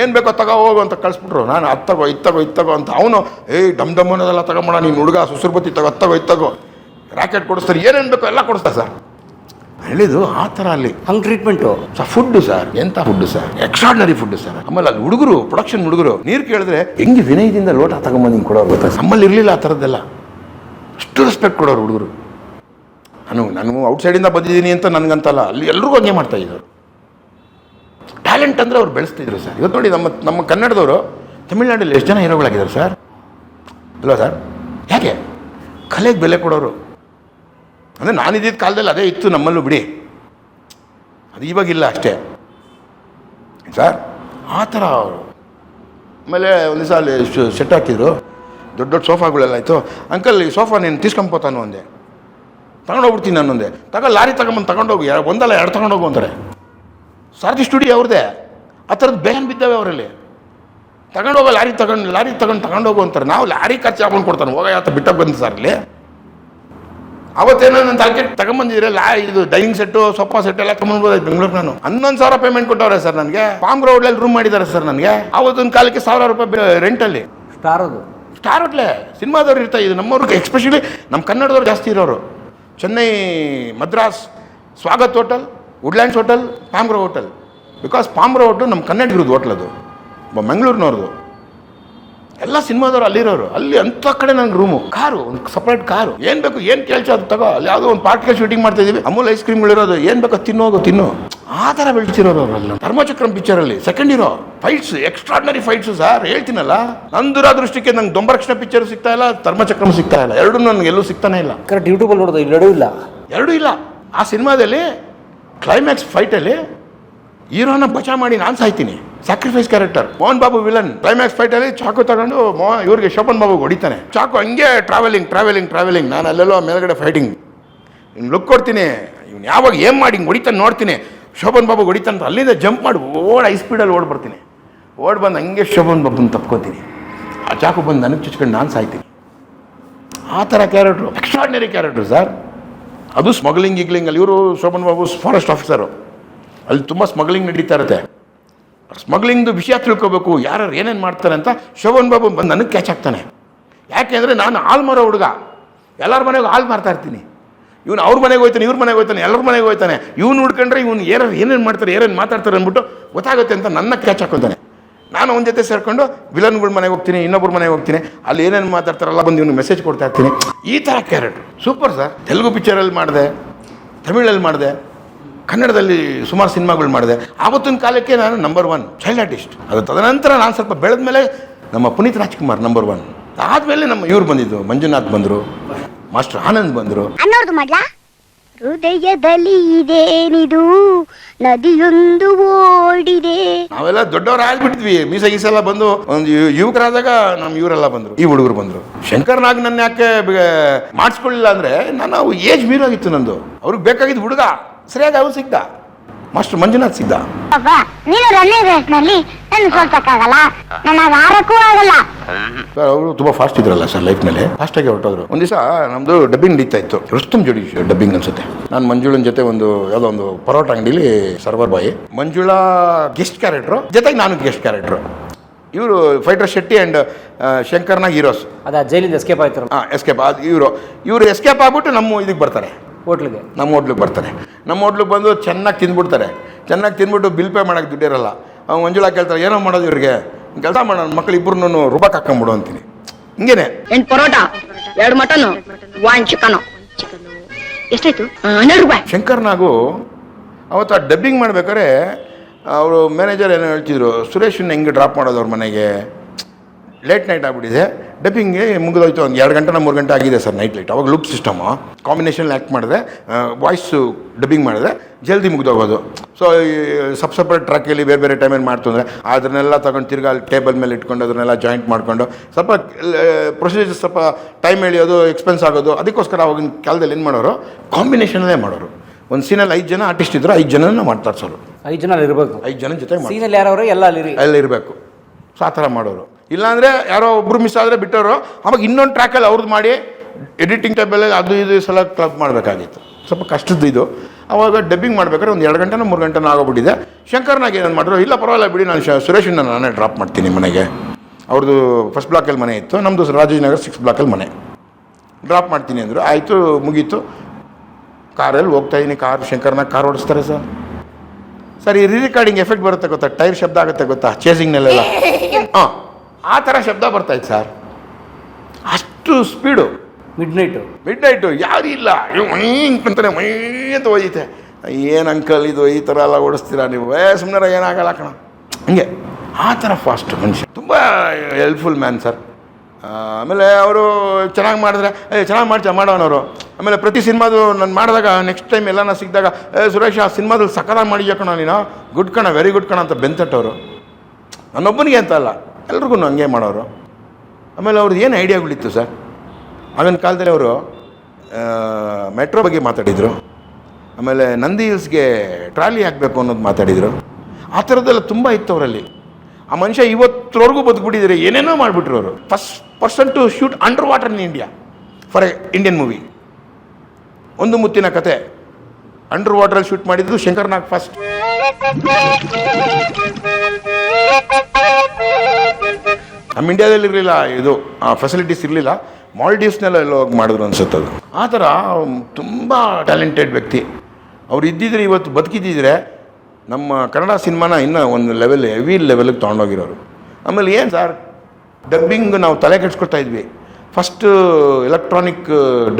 ಏನು ಬೇಕೋ ತಗೋ ಹೋಗು ಅಂತ ಕಳಿಸ್ಬಿಟ್ರು. ನಾನು ಅದು ತಗೋ ಇದು ತಗೋ ಇದು ತಗೋ ಅಂತ ಅವನು ಏಯ್ ಡಮ್ ಡಮ್ ಅನ್ನೋದೆಲ್ಲ ತಗೊಂಬೋಣ ನೀನು ಹುಡುಗ ಸುಸುರ್ಬತ್ತಿ ತಗೋ ಅತ್ತಗೋ ತಗೋ ಇದು ತಗೋ. ರಾಕೆಟ್ ಕೊಡಿಸ್ತಾರೆ. ಏನೇನು ಬೇಕೋ ಎಲ್ಲ ಕೊಡಿಸ್ತಾರೆ ಸರ್. ಹೇಳಿದ್ದು ಆ ಥರ ಅಲ್ಲಿ. ಹಂಗೆ ಟ್ರೀಟ್ಮೆಂಟು ಸರ್ ಫುಡ್ಡು ಸರ್ ಎಂತ food sir? Extraordinary food sir. ಆಮೇಲೆ ಅಲ್ಲಿ ಹುಡುಗರು ಪ್ರೊಡಕ್ಷನ್ ಹುಡುಗರು ನೀರು ಕೇಳಿದ್ರೆ ಹೆಂಗೆ ವಿನಯದಿಂದ ಲೋಟ ತಗೊಂಬಂದು ಹಿಂಗೆ ಕೊಡೋರು ಗೊತ್ತಾ? ನಮ್ಮಲ್ಲಿ ಇರಲಿಲ್ಲ ಆ ಥರದ್ದೆಲ್ಲ. ಅಷ್ಟು ರೆಸ್ಪೆಕ್ಟ್ ಕೊಡೋರು ಹುಡುಗರು. ನಾನು ನಾನು ಔಟ್ಸೈಡಿಂದ ಬಂದಿದ್ದೀನಿ ಅಂತ ನನಗಂತಲ್ಲ. ಅಲ್ಲಿ ಎಲ್ರಿಗೂ ಹಂಗೆ ಮಾಡ್ತಾ ಟ್ಯಾಲೆಂಟ್ ಅಂದರೆ ಅವ್ರು ಬೆಳೆಸ್ತಿದ್ರು ಸರ್. ಇವತ್ತು ನೋಡಿ ನಮ್ಮ ನಮ್ಮ ಕನ್ನಡದವರು ತಮಿಳ್ನಾಡಲ್ಲಿ ಎಷ್ಟು ಜನ ಹೀರೋಗಳಾಗಿದ್ದಾರೆ ಸರ್? ಅಲ್ವಾ ಸರ್? ಯಾಕೆ? ಕಲೆಗೆ ಬೆಲೆ ಕೊಡೋರು. ಅಂದರೆ ನಾನಿದ್ದಿದ್ದ ಕಾಲದಲ್ಲಿ ಅದೇ ಇತ್ತು ನಮ್ಮಲ್ಲೂ ಬಿಡಿ. ಅದು ಇವಾಗಿಲ್ಲ ಅಷ್ಟೇ. ಸರ್? ಆ ಥರ ಅವರು. ಆಮೇಲೆ ಒಂದು ದಿವಸ ಅಲ್ಲಿ ಸೆಟ್ ಹಾಕಿದ್ರು. ದೊಡ್ಡ ದೊಡ್ಡ ಸೋಫಾಗಳೆಲ್ಲ ಆಯಿತು ಅಂಕಲ್, ಈ ಸೋಫಾ ನೀನು ತೀಸ್ಕೊಂಬೋತಾನು ಅಂದೆ. ತಗೊಂಡೋಗ್ಬಿಡ್ತೀನಿ ನಾನು ಒಂದೇ ತಗೊಂಡು ಲಾರಿ ತಗೊಂಬಂದು ತಗೊಂಡೋಗಿ. ಒಂದಲ್ಲ, ಎರಡು ತಗೊಂಡೋಗು ಅಂತಾರೆ. ಸಾರಥಿ ಸ್ಟುಡಿಯೋ ಅವ್ರದ್ದೇ. ಆ ಥರದ್ದು ಬೇನ್ ಬಿದ್ದಾವೆ ಅವರಲ್ಲಿ. ತಗೊಂಡೋಗೋ ಲಾರಿ ತಗೊಂಡು ಲಾರಿ ತಗೊಂಡು ತಗೊಂಡೋಗು ಅಂತಾರೆ. ನಾವು ಲಾರಿ ಖರ್ಚು ಹಾಕೊಂಡು ಕೊಡ್ತಾನೆ. ಹೋಗ ಯಾವ ಬಿಟ್ಟ ಬಂದು ಸರ್ ಅಲ್ಲಿ. ಅವತ್ತೇನೋ ನನ್ನ ತಾಕೆ ತಗೊಂಬಂದಿದ್ರೆ ಲಾ ಇದು ಡೈನಿಂಗ್ ಸೆಟ್ಟು ಸೋಫಾ ಸೆಟ್ ಎಲ್ಲ ತಗೊಂಡ್ಬೋದಾಯ್ತು ಬೆಂಗಳೂರು ನಾನು. ಹನ್ನೊಂದು ಸಾವಿರ ಪೇಮೆಂಟ್ ಕೊಟ್ಟವ್ರೆ ಸರ್ ನನಗೆ. ಪಾಮ್ ರೋಡ್ಲಲ್ಲಿ ರೂಮ್ ಮಾಡಿದ್ದಾರೆ ಸರ್ ನನಗೆ. ಅವತ್ತೊಂದು ಕಾಲಕ್ಕೆ ಸಾವಿರ ರೂಪಾಯಿ ರೆಂಟಲ್ಲಿ ಸ್ಟಾರ್ ಅದು. ಸ್ಟಾರ್ ಹೋಟ್ಲೆ ಸಿನಿಮಾದವ್ರು ಇರ್ತಾ ಇದು ನಮ್ಮವ್ರಿಗೆ ಎಕ್ಸ್ಪೆಷಲಿ ನಮ್ಮ ಕನ್ನಡದವ್ರು ಜಾಸ್ತಿ ಇರೋರು. Chennai Madras Swagath hotel. Woodlands hotel ಪಾಮ್ರೋ hotel because ಪಾಮ್ರೋ hotel ನಮ್ಮ ಕನ್ನಡಿಗರದ್ದು ಹೋಟ್ಲ್ ಅದು. ಮಂಗಳೂರಿನವ್ರದ್ದು ಎಲ್ಲ ಸಿನಿಮಾದವ್ರು ಅಲ್ಲಿರೋರು. ಅಲ್ಲಿ ಅಂತ ಕಡೆ ನಂಗೆ ರೂಮು ಕಾರು ಒಂದು ಸಪ್ರೇಟ್ ಕಾರು. ಏನು ಬೇಕು ಏನು ಕೇಳ್ಸೋ ಅದು ತಗೋ. ಅಲ್ಲಿ ಯಾವುದೋ ಒಂದು ಪಾರ್ಟಿಗೆ ಶೂಟಿಂಗ್ ಮಾಡ್ತಾ ಇದೀವಿ. ಅಮೂಲ್ ಐಸ್ ಕ್ರೀಮ್ಗಳಿರೋದು ಏನು ಬೇಕೋ ತಿನ್ನೋದು ತಿನ್ನು. ಆ ಥರ ಬೆಳೆಸಿರೋರು ಅವರೆಲ್ಲ ಧರ್ಮಚಕ್ರಂ ಪಿಕ್ಚರಲ್ಲಿ ಸೆಕೆಂಡ್ ಇರೋ ಫೈಟ್ಸ್ ಎಕ್ಸ್ಟ್ರಾರ್ಡನರಿ ಫೈಟ್ಸ್ ಸರ್ ಹೇಳ್ತೀನಲ್ಲ? ನಂದುರ ದೃಷ್ಟಿಗೆ ನಂಗೆ ದೊಂಬರಕ್ಷಣ ಪಿಕ್ಚರ್ ಸಿಗ್ತಾ ಇಲ್ಲ ಧರ್ಮಚಕ್ರಂ ಸಿಗ್ತಾ ಇಲ್ಲ. ಎರಡೂ ನನಗೆ ಎಲ್ಲೂ ಸಿಗ್ತಾನೆ ಇಲ್ಲ. ಕರೆಕ್ಟ್ ಯೂಟ್ಯೂಬಲ್ಲಿ ನೋಡೋದು ಇಲ್ಲಿ ಇಲ್ಲ ಎರಡೂ ಇಲ್ಲ. ಆ ಸಿನಿಮಾದಲ್ಲಿ ಕ್ಲೈಮ್ಯಾಕ್ಸ್ ಫೈಟಲ್ಲಿ ಹೀರೋನ ಬಚಾ ಮಾಡಿ ನಾನು ಸಾಯ್ತೀನಿ sacrifice character Mohan Babu villain climax ಫೈಟಲ್ಲಿ ಚಾಕು ತಗೊಂಡು ಮೋ ಇವ್ರಿಗೆ ಶೋಭನ್ ಬಾಬು ಹೊಡಿತಾನೆ. ಚಾಕು ಹಂಗೆ ಟ್ರಾವೆಲಿಂಗ್ ಟ್ರಾವೆಲಿಂಗ್ ಟ್ರಾವೆಲಿಂಗ್ ನಾನು ಅಲ್ಲೆಲ್ಲೋ ಮೇಲ್ಗಡೆ ಫೈಟಿಂಗ್ ಇನ್ನು ಲುಕ್ ಕೊಡ್ತೀನಿ. ಇವ್ನು ಯಾವಾಗ ಏನು ಮಾಡಿ ಹಿಂಗೆ ಹೊಡಿತಾನೆ ನೋಡ್ತೀನಿ. ಶೋಭನ್ ಬಾಬು ಹೊಡಿತಾನೆ ಅಲ್ಲಿಂದ ಜಂಪ್ ಮಾಡಿ ಓಡ್ ಹೈ ಸ್ಪೀಡಲ್ಲಿ ಓಡ್ ಬರ್ತೀನಿ ಓಡ್ ಬಂದು ಹಂಗೆ ಶೋಭನ್ ಬಾಬುನ ತಪ್ಕೊತೀನಿ. ಆ ಚಾಕು ಬಂದು ನನಗೆ ಚುಚ್ಕೊಂಡು ನಾನು ಸಾಯ್ತೀನಿ ಆ ಥರ ಕ್ಯಾರೆಕ್ಟ್ರು ಎಕ್ಸ್ಟ್ರಾರ್ಡಿನರಿ ಕ್ಯಾರೆಕ್ಟ್ರು ಸರ್ ಅದು ಸ್ಮಗ್ಲಿಂಗ್ ಗಿಗ್ಲಿಂಗ್ ಅಲ್ಲಿ ಇವರು ಶೋಭನ್ ಬಾಬು ಫಾರೆಸ್ಟ್ ಆಫೀಸರು ಅಲ್ಲಿ ತುಂಬ ಸ್ಮಗ್ಲಿಂಗ್ ನಡೀತಾ ಇರುತ್ತೆ. ಸ್ಮಗ್ಲಿಂಗ್ದು ವಿಷಯ ತಿಳ್ಕೋಬೇಕು. ಯಾರು ಏನೇನು ಮಾಡ್ತಾರೆ ಅಂತ ಶೋಭನ್ ಬಾಬು ಬಂದು ನನಗೆ ಕ್ಯಾಚ್ ಆಗ್ತಾನೆ. ಯಾಕೆಂದರೆ ನಾನು ಹಾಲು ಮಾರೋ ಹುಡುಗ. ಎಲ್ಲರ ಮನೆಗೂ ಹಾಲು ಮಾರ್ತಾ ಇರ್ತೀನಿ. ಇವನು ಅವ್ರ ಮನೆಗೆ ಹೋಗ್ತಾನೆ ಇವ್ರ ಮನೆಗೆ ಹೋಗ್ತಾನೆ ಎಲ್ಲರ ಮನೆಗೆ ಹೋಗ್ತಾನೆ ಇವ್ನು ಹುಡ್ಕೊಂಡ್ರೆ ಇವ್ನು ಏನಾರು ಏನೇನು ಮಾಡ್ತಾರೆ, ಏನೇನು ಮಾತಾಡ್ತಾರೆ ಅಂದ್ಬಿಟ್ಟು ಗೊತ್ತಾಗುತ್ತೆ ಅಂತ ನನ್ನ ಕ್ಯಾಚ್ ಹಾಕೊತಾನೆ. ನಾನು ಅವನ ಜೊತೆ ಸೇರ್ಕೊಂಡು ವಿಲನ್ಗಳ ಮನೆಗೆ ಹೋಗ್ತೀನಿ ಇನ್ನೊಬ್ಬರ ಮನೆಗೆ ಹೋಗ್ತೀನಿ. ಅಲ್ಲಿ ಏನೇನು ಮಾತಾಡ್ತಾರಲ್ಲ ಬಂದು ಇವನು ಮೆಸೇಜ್ ಕೊಡ್ತಾ ಇರ್ತೀನಿ. ಈ ಥರ ಕ್ಯಾರೆಕ್ಟ್ರು ಸೂಪರ್ ಸರ್ ತೆಲುಗು ಪಿಕ್ಚರಲ್ಲಿ ಮಾಡಿದೆ ತಮಿಳಲ್ಲಿ ಮಾಡಿದೆ ಕನ್ನಡದಲ್ಲಿ ಸುಮಾರು ಸಿನಿಮಾಗಳು ಮಾಡಿದೆ. ಆವತ್ತಿನ ಕಾಲಕ್ಕೆ ನಾನು ನಂಬರ್ ಒನ್ ಚೈಲ್ಡ್ ಆರ್ಟಿಸ್ಟ್ ಅದು ತದನಂತರ ನಾನು ಸ್ವಲ್ಪ ಬೆಳೆದ ಮೇಲೆ ನಮ್ಮ ಪುನೀತ್ ರಾಜ್ಕುಮಾರ್ ನಂಬರ್ ಒನ್ ಆದಮೇಲೆ ನಮ್ಮ ಇವ್ರು ಬಂದಿದ್ದು ಮಂಜುನಾಥ್ ಬಂದರು ಮಾಸ್ಟರ್ ಆನಂದ್ ಬಂದರು. ಹೃದಯದಲ್ಲಿ ಇದೇನಿದು ನದಿಯೊಂದು ಓಡಿದೆ. ನಾವೆಲ್ಲ ದೊಡ್ಡವರು ಆಗ್ಬಿಟ್ಟಿದ್ವಿ ಮೀಸ ಗೀಸೆಲ್ಲ ಬಂದು ಒಂದು ಯುವಕರಾದಾಗ ನಮ್ ಇವರೆಲ್ಲ ಬಂದ್ರು. ಈ ಹುಡುಗರು ಬಂದ್ರು. ಶಂಕರ್ ನಾಗ್ ನನ್ನ ಯಾಕೆ ಮಾಡಿಸ್ಕೊಳ್ಳಿಲ್ಲ ಅಂದ್ರೆ ನಾನು ಏಜ್ ಮೀರಾಗಿತ್ತು ನಂದು. ಅವ್ರಿಗೆ ಬೇಕಾಗಿದ್ದು ಹುಡುಗ. ಸರಿಯಾಗಿ ಅವ್ರು ಸಿಗ್ದ ಮಾಸ್ಟರ್ ಮಂಜುನಾಥ್ ಸಿದ್ಧ ಅಬ್ಬಾ ನೀನು ರನ್ನಿಂಗ್ ರೇಸ್ನಲ್ಲಿ ನನ್ನ ಸೋಲ್ಸಕ್ಕಾಗಲ್ಲ. ನನ್ನ ಆರಕ್ಕೂ ಆಗಲ್ಲ. ಸರ್ ಅವರು ತುಂಬ ಫಾಸ್ಟ್ ಇದ್ರಲ್ಲ ಸರ್ ಲೈಫ್ನಲ್ಲಿ ಫಾಸ್ಟಾಗಿ ಹೊರಟೋದ್ರು. ಒಂದು ದಿವಸ ನಮ್ಮದು ಡಬ್ಬಿಂಗ್ ನಡೀತಾ ಇತ್ತು. ರುಸ್ತಮ್ ಜೋಡಿ ಡಬ್ಬಿಂಗ್ ಅನ್ಸುತ್ತೆ. ನಾನು ಮಂಜುಳನ್ ಜೊತೆ ಒಂದು ಯಾವ್ದೋ ಒಂದು ಪರೋಟ ಅಂಗಡಿಲಿ ಸರ್ವರ್ ಬಾಯಿ ಮಂಜುಳಾ ಗೆಸ್ಟ್ ಕ್ಯಾರೆಕ್ಟ್ರು ಜೊತೆಗೆ ನಾನು ಗೆಸ್ಟ್ ಕ್ಯಾರೆಕ್ಟ್ರು ಇವರು fighter Shetty and Shankar Nag heroes ಅದೇ ಜೈಲಿಂದ ಎಸ್ಕೇಪ್ ಆಯ್ತು. ಹಾಂ ಎಸ್ಕೇಪ್ ಅದು ಇವರು. ಇವರು ಎಸ್ಕೇಪ್ ಆಗ್ಬಿಟ್ಟು ನಮ್ಮ ಇದಕ್ಕೆ ಬರ್ತಾರೆ. ಹೋಟ್ಲಿಗೆ. ನಮ್ಮ ಹೋಟ್ಲಿಗೆ ಬರ್ತಾರೆ. ನಮ್ಮ ಹೋಟ್ಲಿಗೆ ಬಂದು ಚೆನ್ನಾಗಿ ತಿಂದ್ಬಿಡ್ತಾರೆ. ಚೆನ್ನಾಗಿ ತಿಂದ್ಬಿಟ್ಟು ಬಿಲ್ ಪೇ ಮಾಡೋಕ್ಕೆ ದುಡ್ಡಿರಲ್ಲ. ಅವ್ನು ಮಂಜುಳಾ ಕೇಳ್ತಾರೆ ಏನೋ ಮಾಡೋದು ಇವ್ರಿಗೆ? ಕೆಲಸ ಮಾಡೋಣ ಮಕ್ಳು ಇಬ್ಬರು ರುಬಾಕ್ ಹಾಕೊಂಬಿಡು ಅಂತೀನಿ. ಹಿಂಗೇನೆ. ಎಂಟು ಪರೋಟ ಎರಡು ಮಟನ್ ಒನ್ ಚಿಕನ್ ಎಷ್ಟಾಯ್ತು? ಹನ್ನೆರಡು ರೂಪಾಯಿ. ಶಂಕರ್ನಾಗು ಅವತ್ತು ಆ ಡಬ್ಬಿಂಗ್ ಮಾಡ್ಬೇಕಾದ್ರೆ ಅವರು ಮ್ಯಾನೇಜರ್ ಏನೋ ಹೇಳ್ತಿದ್ರು ಸುರೇಶನ್ನ ಹೆಂಗೆ ಡ್ರಾಪ್ ಮಾಡೋದು ಅವ್ರ ಮನೆಗೆ? ಲೇಟ್ ನೈಟ್ ಆಗಿಬಿಟ್ಟಿದೆ. ಡಬ್ಬಿಂಗ್ಗೆ ಮುಗಿದೋಯ್ತು ಒಂದು ಎರಡು ಗಂಟೆ ಮೂರು ಗಂಟೆ ಆಗಿದೆ ಸರ್ ನೈಟ್ ಲೈಟ್ ಅವಾಗ ಲುಕ್ ಸಿಸ್ಟಮು ಕಾಂಬಿನೇಷನ್ ಆ್ಯಕ್ಟ್ ಮಾಡಿದೆ. ವಾಯ್ಸು ಡಬ್ಬಿಂಗ್ ಮಾಡಿದೆ. ಜಲ್ದಿ ಮುಗಿದೋಗೋದು. ಸೊ ಸಪ್ ಸಪ್ರೇಟ್ ಟ್ರ್ಯಾಕಲ್ಲಿ ಬೇರೆ ಬೇರೆ ಟೈಮಲ್ಲಿ ಮಾಡ್ತು ಅಂದರೆ ಅದನ್ನೆಲ್ಲ ತಗೊಂಡು ತಿರ್ಗಾ ಅಲ್ಲಿ ಟೇಬಲ್ ಮೇಲೆ ಇಟ್ಕೊಂಡು ಅದನ್ನೆಲ್ಲ ಜಾಯಿಂಟ್ ಮಾಡಿಕೊಂಡು ಸ್ವಲ್ಪ ಪ್ರೊಸೀಜರ್ ಸ್ವಲ್ಪ ಟೈಮ್ ಎಳಿಯೋದು ಎಕ್ಸ್ಪೆನ್ಸ್ ಆಗೋದು ಅದಕ್ಕೋಸ್ಕರ ಅವಾಗಿನ ಕಾಲದಲ್ಲಿ ಏನು ಮಾಡೋರು? ಕಾಂಬಿನೇಷನಲ್ಲೇ ಮಾಡೋರು. ಒಂದು ಸೀನಲ್ಲಿ ಐದು ಜನ ಆರ್ಟಿಸ್ಟ್ ಇದ್ರು ಐದು ಜನನ ಮಾಡ್ತಾರೆ ಸರ್. ಐದು ಜನ ಇರಬೇಕು. ಐದು ಜನ ಜೊತೆ ಮಾಡಿ ಸೀನಲ್ಲಿ ಯಾರವರು? ಎಲ್ಲ ಅಲ್ಲಿ ಅಲ್ಲಿ ಇರಬೇಕು. ಸೊ ಆ ಥರ ಮಾಡೋರು. ಇಲ್ಲಾಂದರೆ ಯಾರೋ ಒಬ್ಬರು ಮಿಸ್ ಆದರೆ ಬಿಟ್ಟವರು. ಅವಾಗ ಇನ್ನೊಂದು ಟ್ರ್ಯಾಕಲ್ಲಿ ಅವ್ರದ್ದು ಮಾಡಿ ಎಡಿಟಿಂಗ್ ಟೈಪಲ್ಲಿ ಅದು ಇದು ಸಲ ಕ್ಲಬ್ ಮಾಡಬೇಕಾಗಿತ್ತು. ಸ್ವಲ್ಪ ಕಷ್ಟದ್ದು ಇದು. ಅವಾಗ ಡಬ್ಬಿಂಗ್ ಮಾಡಬೇಕಾದ್ರೆ ಒಂದು ಎರಡು ಗಂಟೆನೋ ಮೂರು ಗಂಟೆನೋ ಆಗೋಗ್ಬಿಟ್ಟಿದೆ. ಶಂಕರ್ನಾಗ ಏನೇನು ಮಾಡಿದ್ರು ಇಲ್ಲ ಪರವಾಗಿಲ್ಲ ಬಿಡಿ ನಾನು ಶ- ಸುರೇಶನ್ನ ನಾನೇ ಡ್ರಾಪ್ ಮಾಡ್ತೀನಿ ಮನೆಗೆ. ಅವ್ರದ್ದು ಫಸ್ಟ್ ಬ್ಲಾಕಲ್ಲಿ ಮನೆ ಇತ್ತು ನಮ್ಮದು ರಾಜಾಜಿನಗರ ಸಿಕ್ಸ್ ಬ್ಲಾಕಲ್ಲಿ ಮನೆ. ಡ್ರಾಪ್ ಮಾಡ್ತೀನಿ ಅಂದರು. ಆಯಿತು ಮುಗೀತು. ಕಾರಲ್ಲಿ ಹೋಗ್ತಾ ಇದ್ದೀನಿ ಕಾರ್ ಶಂಕರ್ನಾಗ ಕಾರ್ ಓಡಿಸ್ತಾರೆ ಸರ್. ಸರ್ ಈ ರೀ ರೆಕಾರ್ಡಿಂಗ್ ಎಫೆಕ್ಟ್ ಬರುತ್ತೆ ಗೊತ್ತಾ? ಟೈರ್ ಶಬ್ದ ಆಗುತ್ತೆ ಗೊತ್ತಾ? ಚೇಸಿಂಗ್ನಲ್ಲೆಲ್ಲ ಹಾಂ ಆ ಥರ ಶಬ್ದ ಬರ್ತಾಯಿತ್ತು ಸರ್. ಅಷ್ಟು speed midnight midnight ಯಾರು ಇಲ್ಲ. ಅಂತಾನೆ ಮೈ ಅಂತ ಹೋಯ್ತೆ ಏನು ಅಂಕಲ್ ಇದು ಈ ಥರ ಎಲ್ಲ ಓಡಿಸ್ತೀರಾ ನೀವು? ಏ ಸುಮ್ಮನೆ ಏನಾಗಲ್ಲ ಕಣ. ಹಂಗೆ. ಆ ಥರ ಫಾಸ್ಟ್ ಮನುಷ್ಯ. ತುಂಬ ಹೆಲ್ಪ್ಫುಲ್ ಮ್ಯಾನ್ ಸರ್ ಆಮೇಲೆ ಅವರು ಚೆನ್ನಾಗಿ ಮಾಡಿದ್ರೆ ಏ ಚೆನ್ನಾಗಿ ಮಾಡ್ತಾ ಮಾಡೋನವರು. ಆಮೇಲೆ ಪ್ರತಿ ಸಿನಿಮಾದು ನಾನು ಮಾಡಿದಾಗ ನೆಕ್ಸ್ಟ್ ಟೈಮ್ ಎಲ್ಲ ನಾನು ಸಿಕ್ಕಿದಾಗ ಏ ಸುರೇಶ್ ಆ ಸಿನಿಮಾದಲ್ಲಿ ಸಕಲಾಗಿ ಮಾಡಿ ಕಣ ನೀನು? ಗುಡ್ ಕಣ ವೆರಿ ಗುಡ್ ಕಣ ಅಂತ ಬೆಂತಟ್ಟವರು ನನ್ನೊಬ್ಬನಿಗೆ ಅಂತ ಅಲ್ಲ. ಎಲ್ರಿಗೂ ಹಂಗೆ ಮಾಡೋರು. ಆಮೇಲೆ ಅವ್ರದ್ದು ಏನು ಐಡಿಯಾಗಳಿತ್ತು ಸರ್? ಆಗಿನ ಕಾಲದಲ್ಲಿ ಅವರು ಮೆಟ್ರೋ ಬಗ್ಗೆ ಮಾತಾಡಿದರು. ಆಮೇಲೆ ನಂದಿ ಹಿಲ್ಸ್ಗೆ ಟ್ರಾಲಿ ಹಾಕಬೇಕು ಅನ್ನೋದು ಮಾತಾಡಿದರು. ಆ ಥರದ್ದೆಲ್ಲ ತುಂಬ ಇತ್ತು ಅವರಲ್ಲಿ. ಆ ಮನುಷ್ಯ ಇವತ್ತರವರೆಗೂ ಬದುಕ್ಬಿಟ್ಟಿದ್ದಾರೆ ಏನೇನೋ ಮಾಡಿಬಿಟ್ರು ಅವರು. First person to shoot underwater in India for a Indian movie Ondu Muttina Kathe. Under ವಾಟರಲ್ಲಿ shoot ಮಾಡಿದ್ದು ಶಂಕರ್ನಾಗ್ ಫಸ್ಟ್ ನಮ್ಮ ಇಂಡಿಯಾದಲ್ಲಿ ಇರಲಿಲ್ಲ ಇದು ಫೆಸಿಲಿಟೀಸ್ ಇರಲಿಲ್ಲ. ಮಾಲ್ಡೀವ್ಸ್ನೆಲ್ಲ ಎಲ್ಲ ಹೋಗಿ ಮಾಡಿದ್ರು ಅನ್ಸುತ್ತೆ ಅದು. ಆ ಥರ ತುಂಬ ಟ್ಯಾಲೆಂಟೆಡ್ ವ್ಯಕ್ತಿ. ಅವ್ರು ಇದ್ದಿದ್ರೆ ಇವತ್ತು ಬದುಕಿದ್ದಿದ್ರೆ ನಮ್ಮ ಕನ್ನಡ ಸಿನಿಮಾನ ಇನ್ನೂ ಒಂದು ಲೆವೆಲ್ ಹೆವಿ ಲೆವೆಲಿಗೆ ತೊಗೊಂಡೋಗಿರೋರು. ಆಮೇಲೆ ಏನು ಸರ್ ಡಬ್ಬಿಂಗ್ ನಾವು ತಲೆ ಕೆಡ್ಸ್ಕೊಳ್ತಾ ಇದ್ವಿ. ಫಸ್ಟ್ ಎಲೆಕ್ಟ್ರಾನಿಕ್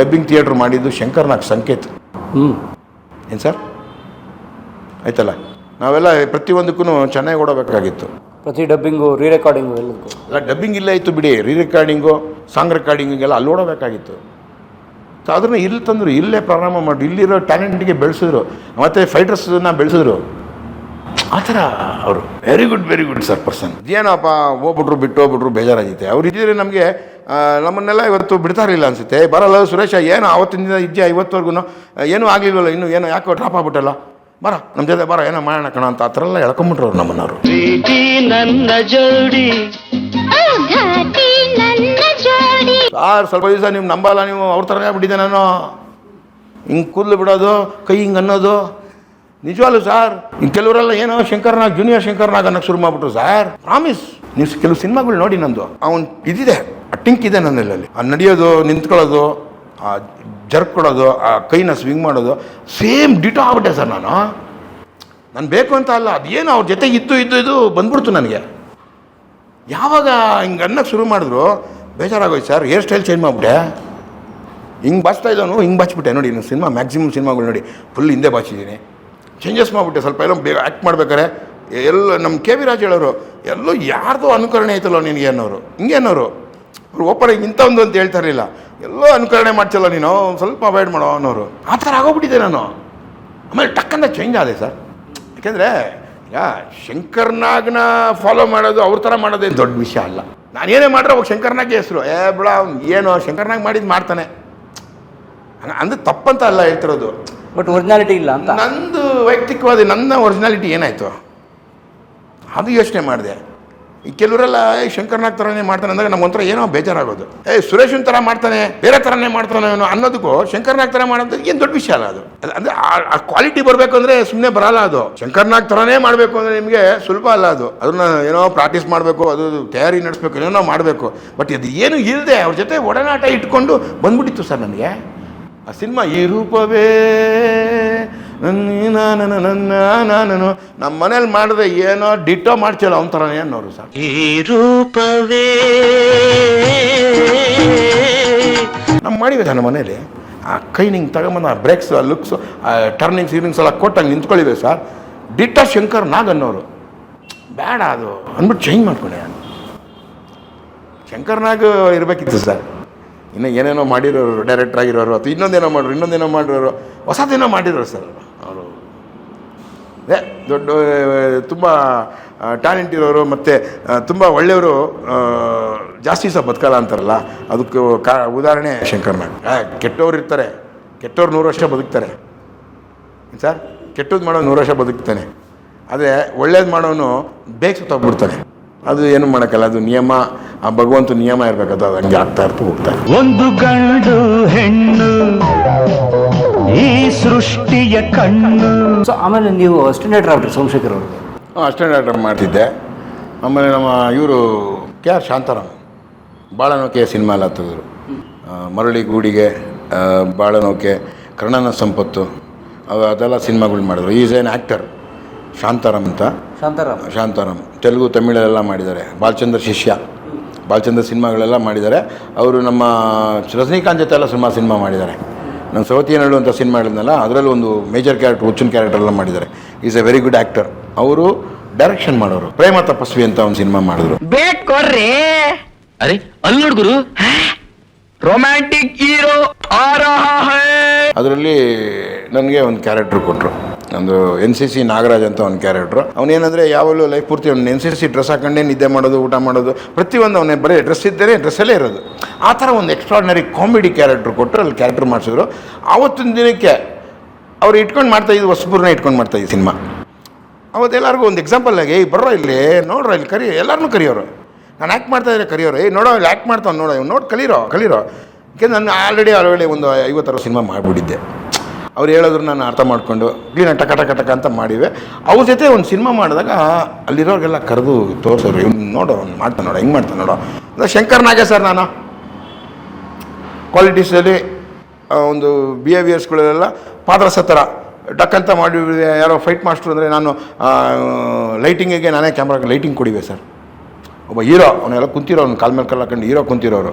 ಡಬ್ಬಿಂಗ್ ಥಿಯೇಟ್ರ್ ಮಾಡಿದ್ದು ಶಂಕರ್ನಾಗ್ ಸಂಕೇತ್. ಹ್ಞೂ ಏನು ಸರ್? ಆಯ್ತಲ್ಲ? ನಾವೆಲ್ಲ ಪ್ರತಿಯೊಂದಕ್ಕೂ ಚೆನ್ನಾಗಿ ಓಡಬೇಕಾಗಿತ್ತು. ಪ್ರತಿ ಡಬ್ಬಿಂಗು ರೀ ರೆಕಾರ್ಡಿಂಗು ಅಲ್ಲ ಡಬ್ಬಿಂಗ್ ಇಲ್ಲೇ ಇತ್ತು ಬಿಡಿ. ರೀ ರೆಕಾರ್ಡಿಂಗು ಸಾಂಗ್ ರೆಕಾರ್ಡಿಂಗಿಗೆಲ್ಲ ಅಲ್ಲಿ ಸೊ ಅದನ್ನ ಇಲ್ಲಿ ತಂದರು, ಇಲ್ಲೇ ಪ್ರಾರಂಭ ಮಾಡಿ, ಇಲ್ಲಿರೋ ಟ್ಯಾಲೆಂಟ್ಗೆ ಬೆಳೆಸಿದ್ರು. ಮತ್ತು ಫೈಟರ್ಸನ್ನ ಬೆಳೆಸಿದ್ರು. ಆ ಥರ ಅವರು. Very good very good sir person ಏನಪ್ಪ ಹೋಗ್ಬಿಟ್ರು ಬಿಟ್ಟು ಹೋಗ್ಬಿಟ್ರು ಬೇಜಾರಾಗೈತೆ. ಅವ್ರು ಇದ್ದಿದ್ರೆ ನಮಗೆ ನಮ್ಮನ್ನೆಲ್ಲ ಇವತ್ತು ಬಿಡ್ತಾ ಇರಲಿಲ್ಲ ಅನ್ಸುತ್ತೆ. ಬರಲ್ಲ, ಸುರೇಶ, ಏನು ಆವತ್ತಿನ ಇದ್ಯಾ ಇವತ್ತವರೆಗೂ ಏನೂ ಆಗಲಿಲ್ವಲ್ಲ, ಇನ್ನೂ ಏನೋ, ಯಾಕೋ ಡ್ರಾಪ್ ಆಗ್ಬಿಟ್ಟಲ್ಲ? ಬರ ನಮ್ಮ ಜೊತೆ ಬರ ಏನೋ ಮಾಡೋಣ ಕಣ ಅಂತ ಆ ಥರ ಎಲ್ಲ ಎಳ್ಕೊಂಬಿಟ್ರು ಅವ್ರು ನಮ್ಮನ್ನವರು. ನನ್ನ ಜೋಡಿ. ಸಾರ್ ಸ್ವಲ್ಪ ದಿವಸ ನೀವು ನಂಬಲ್ಲ ನೀವು ಅವ್ರ ಥರನೇ ಆಗ್ಬಿಟ್ಟಿದ್ದೆ ನಾನು. ಹಿಂಗೆ ಕೂದಲು ಬಿಡೋದು ಕೈ ಹಿಂಗೆ ಅನ್ನೋದು. ನಿಜವಾಗ್ಲು ಸರ್ ಇನ್ ಕೆಲವರೆಲ್ಲ ಏನೋ ಶಂಕರ್ನಾಗ್ ಜೂನಿಯರ್ ಶಂಕರ್ನಾಗ್ ಅನ್ನೋಕೆ ಶುರು ಮಾಡ್ಬಿಟ್ರು ಸರ್. ಪ್ರಾಮಿಸ್. ನೀವು ಕೆಲವು ಸಿನಿಮಾಗಳು ನೋಡಿ ನಂದು. ಅವ್ನು ಇದಿದೆ ಆ ಟಿಂಕ್ ಇದೆ ನನ್ನಲ್ಲಿ ಆ ನಡೆಯೋದು ನಿಂತ್ಕೊಳ್ಳೋದು ಆ ಜರ್ಕ್ ಕೊಡೋದು ಆ ಕೈನ ಸ್ವಿಂಗ್ ಮಾಡೋದು ಸೇಮ್ ಡಿಟೋ ಆಗ್ಬಿಟ್ಟೆ ಸರ್ ನಾನು. ನಾನು ಬೇಕು ಅಂತ ಅಲ್ಲ, ಅದೇನು ಅವ್ರ ಜೊತೆ ಇತ್ತು ಇದ್ದು ಇದು ಬಂದ್ಬಿಡ್ತು ನನಗೆ. ಯಾವಾಗ ಹಿಂಗೆ ಅನ್ನಕ್ಕೆ ಶುರು ಮಾಡಿದ್ರು, ಬೇಜಾರಾಗೋಯ್ತು ಸರ್, ಹೇರ್ ಸ್ಟೈಲ್ ಚೇಂಜ್ ಮಾಡಿಬಿಟ್ಟೆ. ಹಿಂಗೆ ಬಾಚ್ತಾ ಇದ್ದವನು, ಹಿಂಗೆ ಬಾಚ್ಬಿಟ್ಟೆ. ನೋಡಿ ನಾನು ಸಿನಿಮಾ ಮ್ಯಾಕ್ಸಿಮಮ್ ಸಿನಿಮಾಗಳು ನೋಡಿ ಫುಲ್ ಹಿಂದೆ ಬಾಚಿದ್ದೀನಿ ಚೇಂಜಸ್ ಮಾಡಿಬಿಟ್ಟೆ, ಸ್ವಲ್ಪ ಎಲ್ಲ ಬೇಗ ಆ್ಯಕ್ಟ್ ಮಾಡ್ಬೇಕಾರೆ ಎಲ್ಲ ನಮ್ಮ ಕೆ ವಿ ರಾಜ್ ಹೇಳೋರು, ಎಲ್ಲೋ ಯಾರ್ದೋ ಅನುಕರಣೆ ಐತಲ್ಲೋ ನಿನಗೆ ಅನ್ನೋರು. ಹಿಂಗೆ ಅನ್ನೋರು. ಅವ್ರು ಓಪನ್ ಇಂಥ ಒಂದು ಅಂತ ಹೇಳ್ತಾರಿಲ್ಲ ಎಲ್ಲೋ ಅನುಕರಣೆ ಮಾಡ್ತಲ್ಲ ನೀನು ಸ್ವಲ್ಪ ಅವಾಯ್ಡ್ ಮಾಡೋ ಅನ್ನೋರು. ಆ ಥರ ಆಗೋಗ್ಬಿಟ್ಟಿದ್ದೆ ನಾನು. ಆಮೇಲೆ ಟಕ್ಕಂತ ಚೇಂಜ್ ಆದೆ ಸರ್. ಯಾಕೆಂದರೆ ಈಗ ಶಂಕರ್ನಾಗ್ನ ಫಾಲೋ ಮಾಡೋದು ಅವ್ರ ಥರ ಮಾಡೋದೇ ದೊಡ್ಡ ವಿಷಯ ಅಲ್ಲ. ನಾನು ಏನೇ ಮಾಡ್ರೆ ಅವಾಗ ಶಂಕರ್ನಾಗೆ ಹೆಸರು. ಏ ಬಿಡ ಅವ್ನು ಏನು ಶಂಕರ್ನಾಗ್ ಮಾಡಿದ್ದು ಮಾಡ್ತಾನೆ. ಅಂದರೆ ತಪ್ಪಂತ ಅಲ್ಲ ಹೇಳ್ತಿರೋದು. ಬಟ್ ಒರಿಜಿನಾಲಿಟಿ ಇಲ್ಲ ಅಂತ. ನಂದು ವೈಯಕ್ತಿಕವಾದ ನನ್ನ ಒರಿಜಿನಾಲಿಟಿ ಏನಾಯಿತು? ಅದು ಯೋಚನೆ ಮಾಡಿದೆ. ಕೆಲವರೆಲ್ಲ ಶಂಕರ್ನಾಗ್ ಥರನೇ ಮಾಡ್ತಾನೆ ಅಂದಾಗ ನಮ್ಗೊಂಥರ ಏನೋ ಬೇಜಾರಾಗೋದು. ಏ, ಸುರೇಶನ್ ಥರ ಮಾಡ್ತಾನೆ, ಬೇರೆ ಥರನೇ ಮಾಡ್ತಾನೆ ಅನ್ನೋದಕ್ಕೂ ಶಂಕರ್ನಾಗ್ ಥರ ಮಾಡೋದು ಏನು ದೊಡ್ಡ ವಿಷಯ ಅಲ್ಲ ಅದು. ಅಂದರೆ ಆ- ಕ್ವಾಲಿಟಿ ಬರಬೇಕು ಅಂದರೆ ಸುಮ್ಮನೆ ಬರಲ್ಲ ಅದು. ಶಂಕರ್ನಾಗ್ ಥರನೇ ಮಾಡಬೇಕು ಅಂದರೆ ನಿಮಗೆ ಸುಲಭ ಅಲ್ಲ ಅದು. ಅದನ್ನ ಏನೋ ಪ್ರಾಕ್ಟೀಸ್ ಮಾಡಬೇಕು, ಅದು ತಯಾರಿ ನಡೆಸಬೇಕು, ಏನೋ ಮಾಡಬೇಕು. ಬಟ್ ಅದು ಏನು ಇಲ್ಲದೆ ಅವ್ರ ಜೊತೆ ಒಡನಾಟ ಇಟ್ಕೊಂಡು ಬಂದ್ಬಿಟ್ಟಿತ್ತು ಸರ್ ನನಗೆ. ಆ ಸಿನಿಮಾ ಈ ರೂಪವೇ ನಾನು ನಮ್ಮ ಮನೇಲಿ ಮಾಡಿದ್ರೆ ಏನೋ ಡಿಟೋ ಮಾಡ್ತಿಲ್ಲ ಅವನ ಥರನೇ ಅನ್ನೋರು ಸರ್. ಈ ರೂಪವೇ. ನಮ್ಮ ಮಾಡಿವೆ ನಮ್ಮ ಮನೇಲಿ. ಆ ಕೈ ನಿಂಗೆ ತಗೊಂಬಂದು ಆ ಬ್ರೇಕ್ಸ್ ಆ ಲುಕ್ಸು ಆ ಟರ್ನಿಂಗ್ ಇರ್ನಿಂಗ್ಸ್ ಎಲ್ಲ ಕೊಟ್ಟಂಗೆ ನಿಂತ್ಕೊಳ್ಳಿವೆ ಸರ್. ಡಿಟೋ ಶಂಕರ್ ನಾಗ್ ಅನ್ನೋರು. ಬೇಡ ಅದು. ಅಂದ್ಬಿಟ್ಟು ಚೇಂಜ್ ಮಾಡ್ಕೊಂಡೆ ನಾನು. ಶಂಕರ್ನಾಗ್ ಇರಬೇಕಿತ್ತು ಸರ್. ಇನ್ನು ಏನೇನೋ ಮಾಡಿರೋರು ಡೈರೆಕ್ಟರ್ ಆಗಿರೋರು ಅಥವಾ ಇನ್ನೊಂದೇನೋ ಮಾಡೋರು ಇನ್ನೊಂದೇನೋ ಮಾಡಿರೋರು ಹೊಸದೇನೋ ಮಾಡಿರೋರು ಸರ್ ಅವರು. ಅದೇ ದೊಡ್ಡ ತುಂಬ ಟ್ಯಾಲೆಂಟ್ ಇರೋರು ಮತ್ತು ತುಂಬ ಒಳ್ಳೆಯವರು ಜಾಸ್ತಿ ಸಹ ಬದುಕಲ್ಲ ಅಂತಾರಲ್ಲ ಅದಕ್ಕೆ ಕಾ ಉದಾಹರಣೆ ಶಂಕರ್ನಾಗ್ ಕೆಟ್ಟವ್ರು ಇರ್ತಾರೆ ಕೆಟ್ಟವ್ರು ನೂರು ವರ್ಷ ಬದುಕ್ತಾರೆ. ಸರ್? ಕೆಟ್ಟದ್ದು ಮಾಡೋ ನೂರು ವರ್ಷ ಬದುಕ್ತಾನೆ. ಆದರೆ ಒಳ್ಳೇದು ಮಾಡೋನು ಬೇಗ ಸುತ್ತೋಗ್ಬಿಡ್ತಾನೆ. ಅದು ಏನು ಮಾಡೋಕ್ಕಲ್ಲ ಅದು ನಿಯಮ ಆ ಭಗವಂತ ನಿಯಮ ಇರಬೇಕು ಅದು ಹಂಗೆ ಆಗ್ತಾ ಇರ್ತು ಹೋಗ್ತಾ ಒಂದು ಗಂಡು ಹೆಣ್ಣು ಈ ಸೃಷ್ಟಿಯ ಕಣ್ಣು. ಸೊ ಆಮೇಲೆ ನೀವು ಅಸಿಸ್ಟೆಂಟ್ ಡೈರೆಕ್ಟರ್ ಆಗ್ಬಿಟ್ರಿ ಸೋಮಶೇಖರ್ ಅವರು? ಅಷ್ಟೇ ಡಾಕ್ಟರ್ ಮಾಡ್ತಿದ್ದೆ. ಆಮೇಲೆ ನಮ್ಮ ಇವರು K R Shantaram Balanauke cinema ಎಲ್ಲ ತೆಗೆದ್ರು ಮರಳಿ ಗೂಡಿಗೆ ಬಾಳನೌಕೆ ಕರ್ಣನ ಸಂಪತ್ತು ಅವು ಅದೆಲ್ಲ ಸಿನಿಮಾಗಳು ಮಾಡಿದ್ರು. ಈಸ್ ಏನ್ ಆ್ಯಕ್ಟರ್ ಶಾಂತಾರಾಮ್ ಅಂತ. ಶಾಂತಾರಾಮ್. ಶಾಂತಾರಾಮ್. ತೆಲುಗು ತಮಿಳಲ್ಲೆಲ್ಲ ಮಾಡಿದ್ದಾರೆ. ಬಾಲಚಂದ್ರ ಶಿಷ್ಯ. ಬಾಲಚಂದ್ರ ಸಿನಿಮಾಗಳೆಲ್ಲ ಮಾಡಿದ್ದಾರೆ. ಅವರು ನಮ್ಮ ರಜನಿಕಾಂತ್ ಜೊತೆ ಎಲ್ಲ ಸಿನಿಮಾ ಸಿನಿಮಾ ಮಾಡಿದ್ದಾರೆ. ನಾನು ಸವತಿಯನಳ್ಳು ಅಂತ ಸಿನಿಮಾ ಹೇಳಿದ್ನಲ್ಲ ಅದರಲ್ಲಿ ಒಂದು ಮೇಜರ್ ಕ್ಯಾರೆಕ್ಟರ್ ಹುಚ್ಚಿನ ಕ್ಯಾರೆಕ್ಟರ್ ಎಲ್ಲ ಮಾಡಿದ್ದಾರೆ. Is a very good actor ಅವರು ಡೈರೆಕ್ಷನ್ ಮಾಡೋರು. ಪ್ರೇಮ ತಪಸ್ವಿ ಅಂತ ಒಂದು ಸಿನಿಮಾ ಮಾಡಿದ್ರು. ಬೇಟ್ ಕೊಡ್ರಿ. ಅರೆ ಅಲ್ಲಿ ನೋಡ್ಗುರು ರೊಮ್ಯಾಂಟಿಕ್ ಹೀರೋ ಅದರಲ್ಲಿ ನನಗೆ ಒಂದು ಕ್ಯಾರೆಕ್ಟರ್ ಕೊಟ್ಟರು ಒಂದು ಎನ್ ಸಿ ಸಿ ನಾಗರಾಜ್ ಅಂತ ಒಂದು ಕ್ಯಾರೆಕ್ಟ್ರು ಅವನೇನಂದರೆ ಯಾವಾಗಲೂ ಲೈಫ್ ಪೂರ್ತಿ ಅವ್ನು ಎನ್ ಸಿ ಸಿ ಡ್ರೆಸ್ ಹಾಕೊಂಡೇ ನಿದ್ದೆ ಮಾಡೋದು, ಊಟ ಮಾಡೋದು. ಪ್ರತಿಯೊಂದು ಅವನೇ ಬರೀ ಡ್ರೆಸ್ ಇದ್ದರೆ ಡ್ರೆಸ್ಸಲ್ಲೇ ಇರೋದು. ಆ ಥರ ಒಂದು ಎಕ್ಸ್ಟ್ರಾಡ್ನರಿ ಕಾಮಿಡಿ ಕ್ಯಾರೆಕ್ಟ್ರ್ ಕೊಟ್ಟು ಅಲ್ಲಿ ಕ್ಯಾರೆಕ್ಟರ್ ಮಾಡಿಸಿದ್ರು. ಆವತ್ತಿನ ದಿನಕ್ಕೆ ಅವ್ರು ಇಟ್ಕೊಂಡು ಮಾಡ್ತಾಯಿದ್ದು ಹೊಸಬರನ್ನ ಇಟ್ಕೊಂಡು ಮಾಡ್ತಾಯಿದ್ದು ಸಿನಿಮಾ ಅವತ್ತೆಲ್ಲರಿಗೂ ಒಂದು ಎಕ್ಸಾಂಪಲ್ ಆಗಿ ಬರೋ ಇಲ್ಲಿ, ನೋಡ್ರೋ ಇಲ್ಲಿ, ಕರಿ ಎಲ್ಲರನ್ನೂ ಕರಿಯೋರು. ನಾನು ಆ್ಯಕ್ಟ್ ಮಾಡ್ತಾ ಇದ್ರೆ ಕರಿಯೋರು. ಏ ನೋಡೋ, ಇಲ್ಲಿ ಆ್ಯಕ್ಟ್ ಮಾಡ್ತಾವ್, ನೋಡೋ ನೋಡಿ ಕಲೀರೋ ಕಲಿಯೋ ಯಾಕೆಂದ್ರೆ ನಾನು ಆಲ್ರೆಡಿ ಆಲ್ರೆಡಿ ಒಂದು ಐವತ್ತಾರು ಸಿನಿಮಾ ಮಾಡಿಬಿಟ್ಟಿದ್ದೆ. ಅವ್ರು ಹೇಳಿದ್ರು ನಾನು ಅರ್ಥ ಮಾಡಿಕೊಂಡು ಕ್ಲೀನ ಟಕ ಟಕ ಟಕ ಅಂತ ಮಾಡಿವೆ. ಅವ್ರ ಜೊತೆ ಒಂದು ಸಿನಿಮಾ ಮಾಡಿದಾಗ ಅಲ್ಲಿರೋರಿಗೆಲ್ಲ ಕರೆದು ತೋರಿಸೋರು, ಇವ್ನು ನೋಡೋ, ಅವ್ನು ಮಾಡ್ತಾನೆ ನೋಡೋ, ಹೆಂಗೆ ಮಾಡ್ತಾನೆ ನೋಡೋ. ಅಂದರೆ ಶಂಕರ್ ನಾಗೆ ಸರ್ ನಾನು. ಕ್ವಾಲಿಟೀಸಲ್ಲಿ ಒಂದು ಬಿಹೇವಿಯರ್ಸ್ಗಳೆಲ್ಲ ಪಾದರಸ ಥರ ಡಕ್ ಅಂತ ಮಾಡಿ ಯಾರೋ ಫೈಟ್ ಮಾಸ್ಟ್ರು ಅಂದರೆ ನಾನು ಲೈಟಿಂಗಿಗೆ ನಾನೇ ಕ್ಯಾಮ್ರಾಗೆ ಲೈಟಿಂಗ್ ಕೊಡಿವೆ ಸರ್. ಒಬ್ಬ ಹೀರೋ, ಅವನೆಲ್ಲ ಕುಂತಿರೋ, ಅವ್ನು ಕಾಲ್ ಮೇಲೆ ಕಲ್ಲಾಕೊಂಡು ಹೀರೋ ಕುಂತಿರೋರು.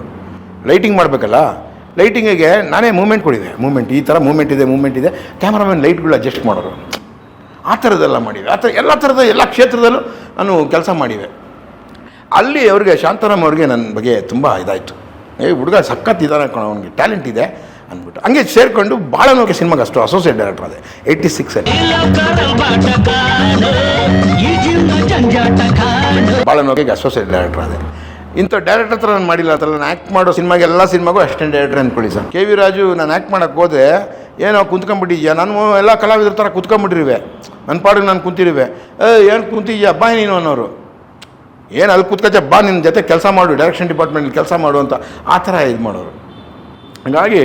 ಲೈಟಿಂಗ್ ಮಾಡಬೇಕಲ್ಲ? ಲೈಟಿಂಗಿಗೆ ನಾನೇ ಮೂಮೆಂಟ್ ಕೊಡಿದೆ. ಮೂಮೆಂಟ್ ಈ ಥರ ಮೂಮೆಂಟ್ ಇದೆ ಮೂಮೆಂಟ್ ಇದೆ. ಕ್ಯಾಮ್ರಾಮನ್ ಲೈಟ್ಗಳು ಅಡ್ಜಸ್ಟ್ ಮಾಡೋರು. ಆ ಥರದ್ದೆಲ್ಲ ಮಾಡಿವೆ ಆ ಥರ ಎಲ್ಲ ಥರದ ಎಲ್ಲ ಕ್ಷೇತ್ರದಲ್ಲೂ ನಾನು ಕೆಲಸ ಮಾಡಿದೆ. ಅಲ್ಲಿ ಅವ್ರಿಗೆ, ಶಾಂತಾರಾಮ್ ಅವ್ರಿಗೆ ನನ್ನ ಬಗ್ಗೆ ತುಂಬ ಇದಾಯಿತು. ಏ, ಹುಡುಗ ಸಖತ್ ಇದ್ದಾನೆ ಕಣ, ಅವನಿಗೆ ಟ್ಯಾಲೆಂಟ್ ಇದೆ ಅಂದ್ಬಿಟ್ಟು. ಹಂಗೆ ಸೇರಿಕೊಂಡು ಭಾಳ ನೋಕೆ ಸಿನಿಮಾಗೆ ಅಷ್ಟು ಅಸೋಸಿಯೇಟ್ ಡೈರೆಕ್ಟರ್ ಅದೇ ಏಯ್ಟಿ ಸಿಕ್ಸಲ್ಲಿ ಭಾಳ ನೋಕೆಗೆ ಅಸೋಸಿಯೇಟ್ ಡೈರೆಕ್ಟರ್ ಅದೇ ಇಂಥ ಡೈರೆಕ್ಟರ್ ಹತ್ರ ನಾನು ಮಾಡಿಲ್ಲ, ಆ ನಾನು ಆ್ಯಕ್ಟ್ ಮಾಡೋ ಸಿನಿಮಾಗೆ ಎಲ್ಲ ಸಿನಿಮಾಗೂ ಅಸಿಸ್ಟೆಂಟ್ ಡೈರೆಕ್ಟರ್ ಅಂದ್ಕೊಳ್ಳಿ ಸರ್. ಕೆ ವಿ ರಾಜು ನಾನು ಆ್ಯಕ್ಟ್ ಮಾಡೋಕ್ಕೆ ಹೋದೆ, ಏನೋ ಕುಂತ್ಕೊಂಡ್ಬಿಟ್ಟಿದ್ಯಾ? ನಾನು ಎಲ್ಲ ಕಲಾವಿದ್ರ ಥರ ಕುತ್ಕೊಂಡ್ಬಿಟ್ಟಿರುವೆ. ನನ್ನ ಪಾಡಿಗೆ ನಾನು ಕುಂತಿರುವೆ. ಏನು ಕುಂತಿದ್ಯಾ? ಬಾ ನೀನು ಅನ್ನೋರು. ಏನು ಅಲ್ಲಿ ಕುತ್ಕೊಚ್ಚ, ಬಾ ನಿನ್ನ ಜೊತೆ ಕೆಲಸ ಮಾಡು ಡೈರೆಕ್ಷನ್ ಡಿಪಾರ್ಟ್ಮೆಂಟಲ್ಲಿ ಕೆಲಸ ಮಾಡು ಅಂತ ಆ ಥರ ಇದು ಮಾಡೋರು. ಹಾಗಾಗಿ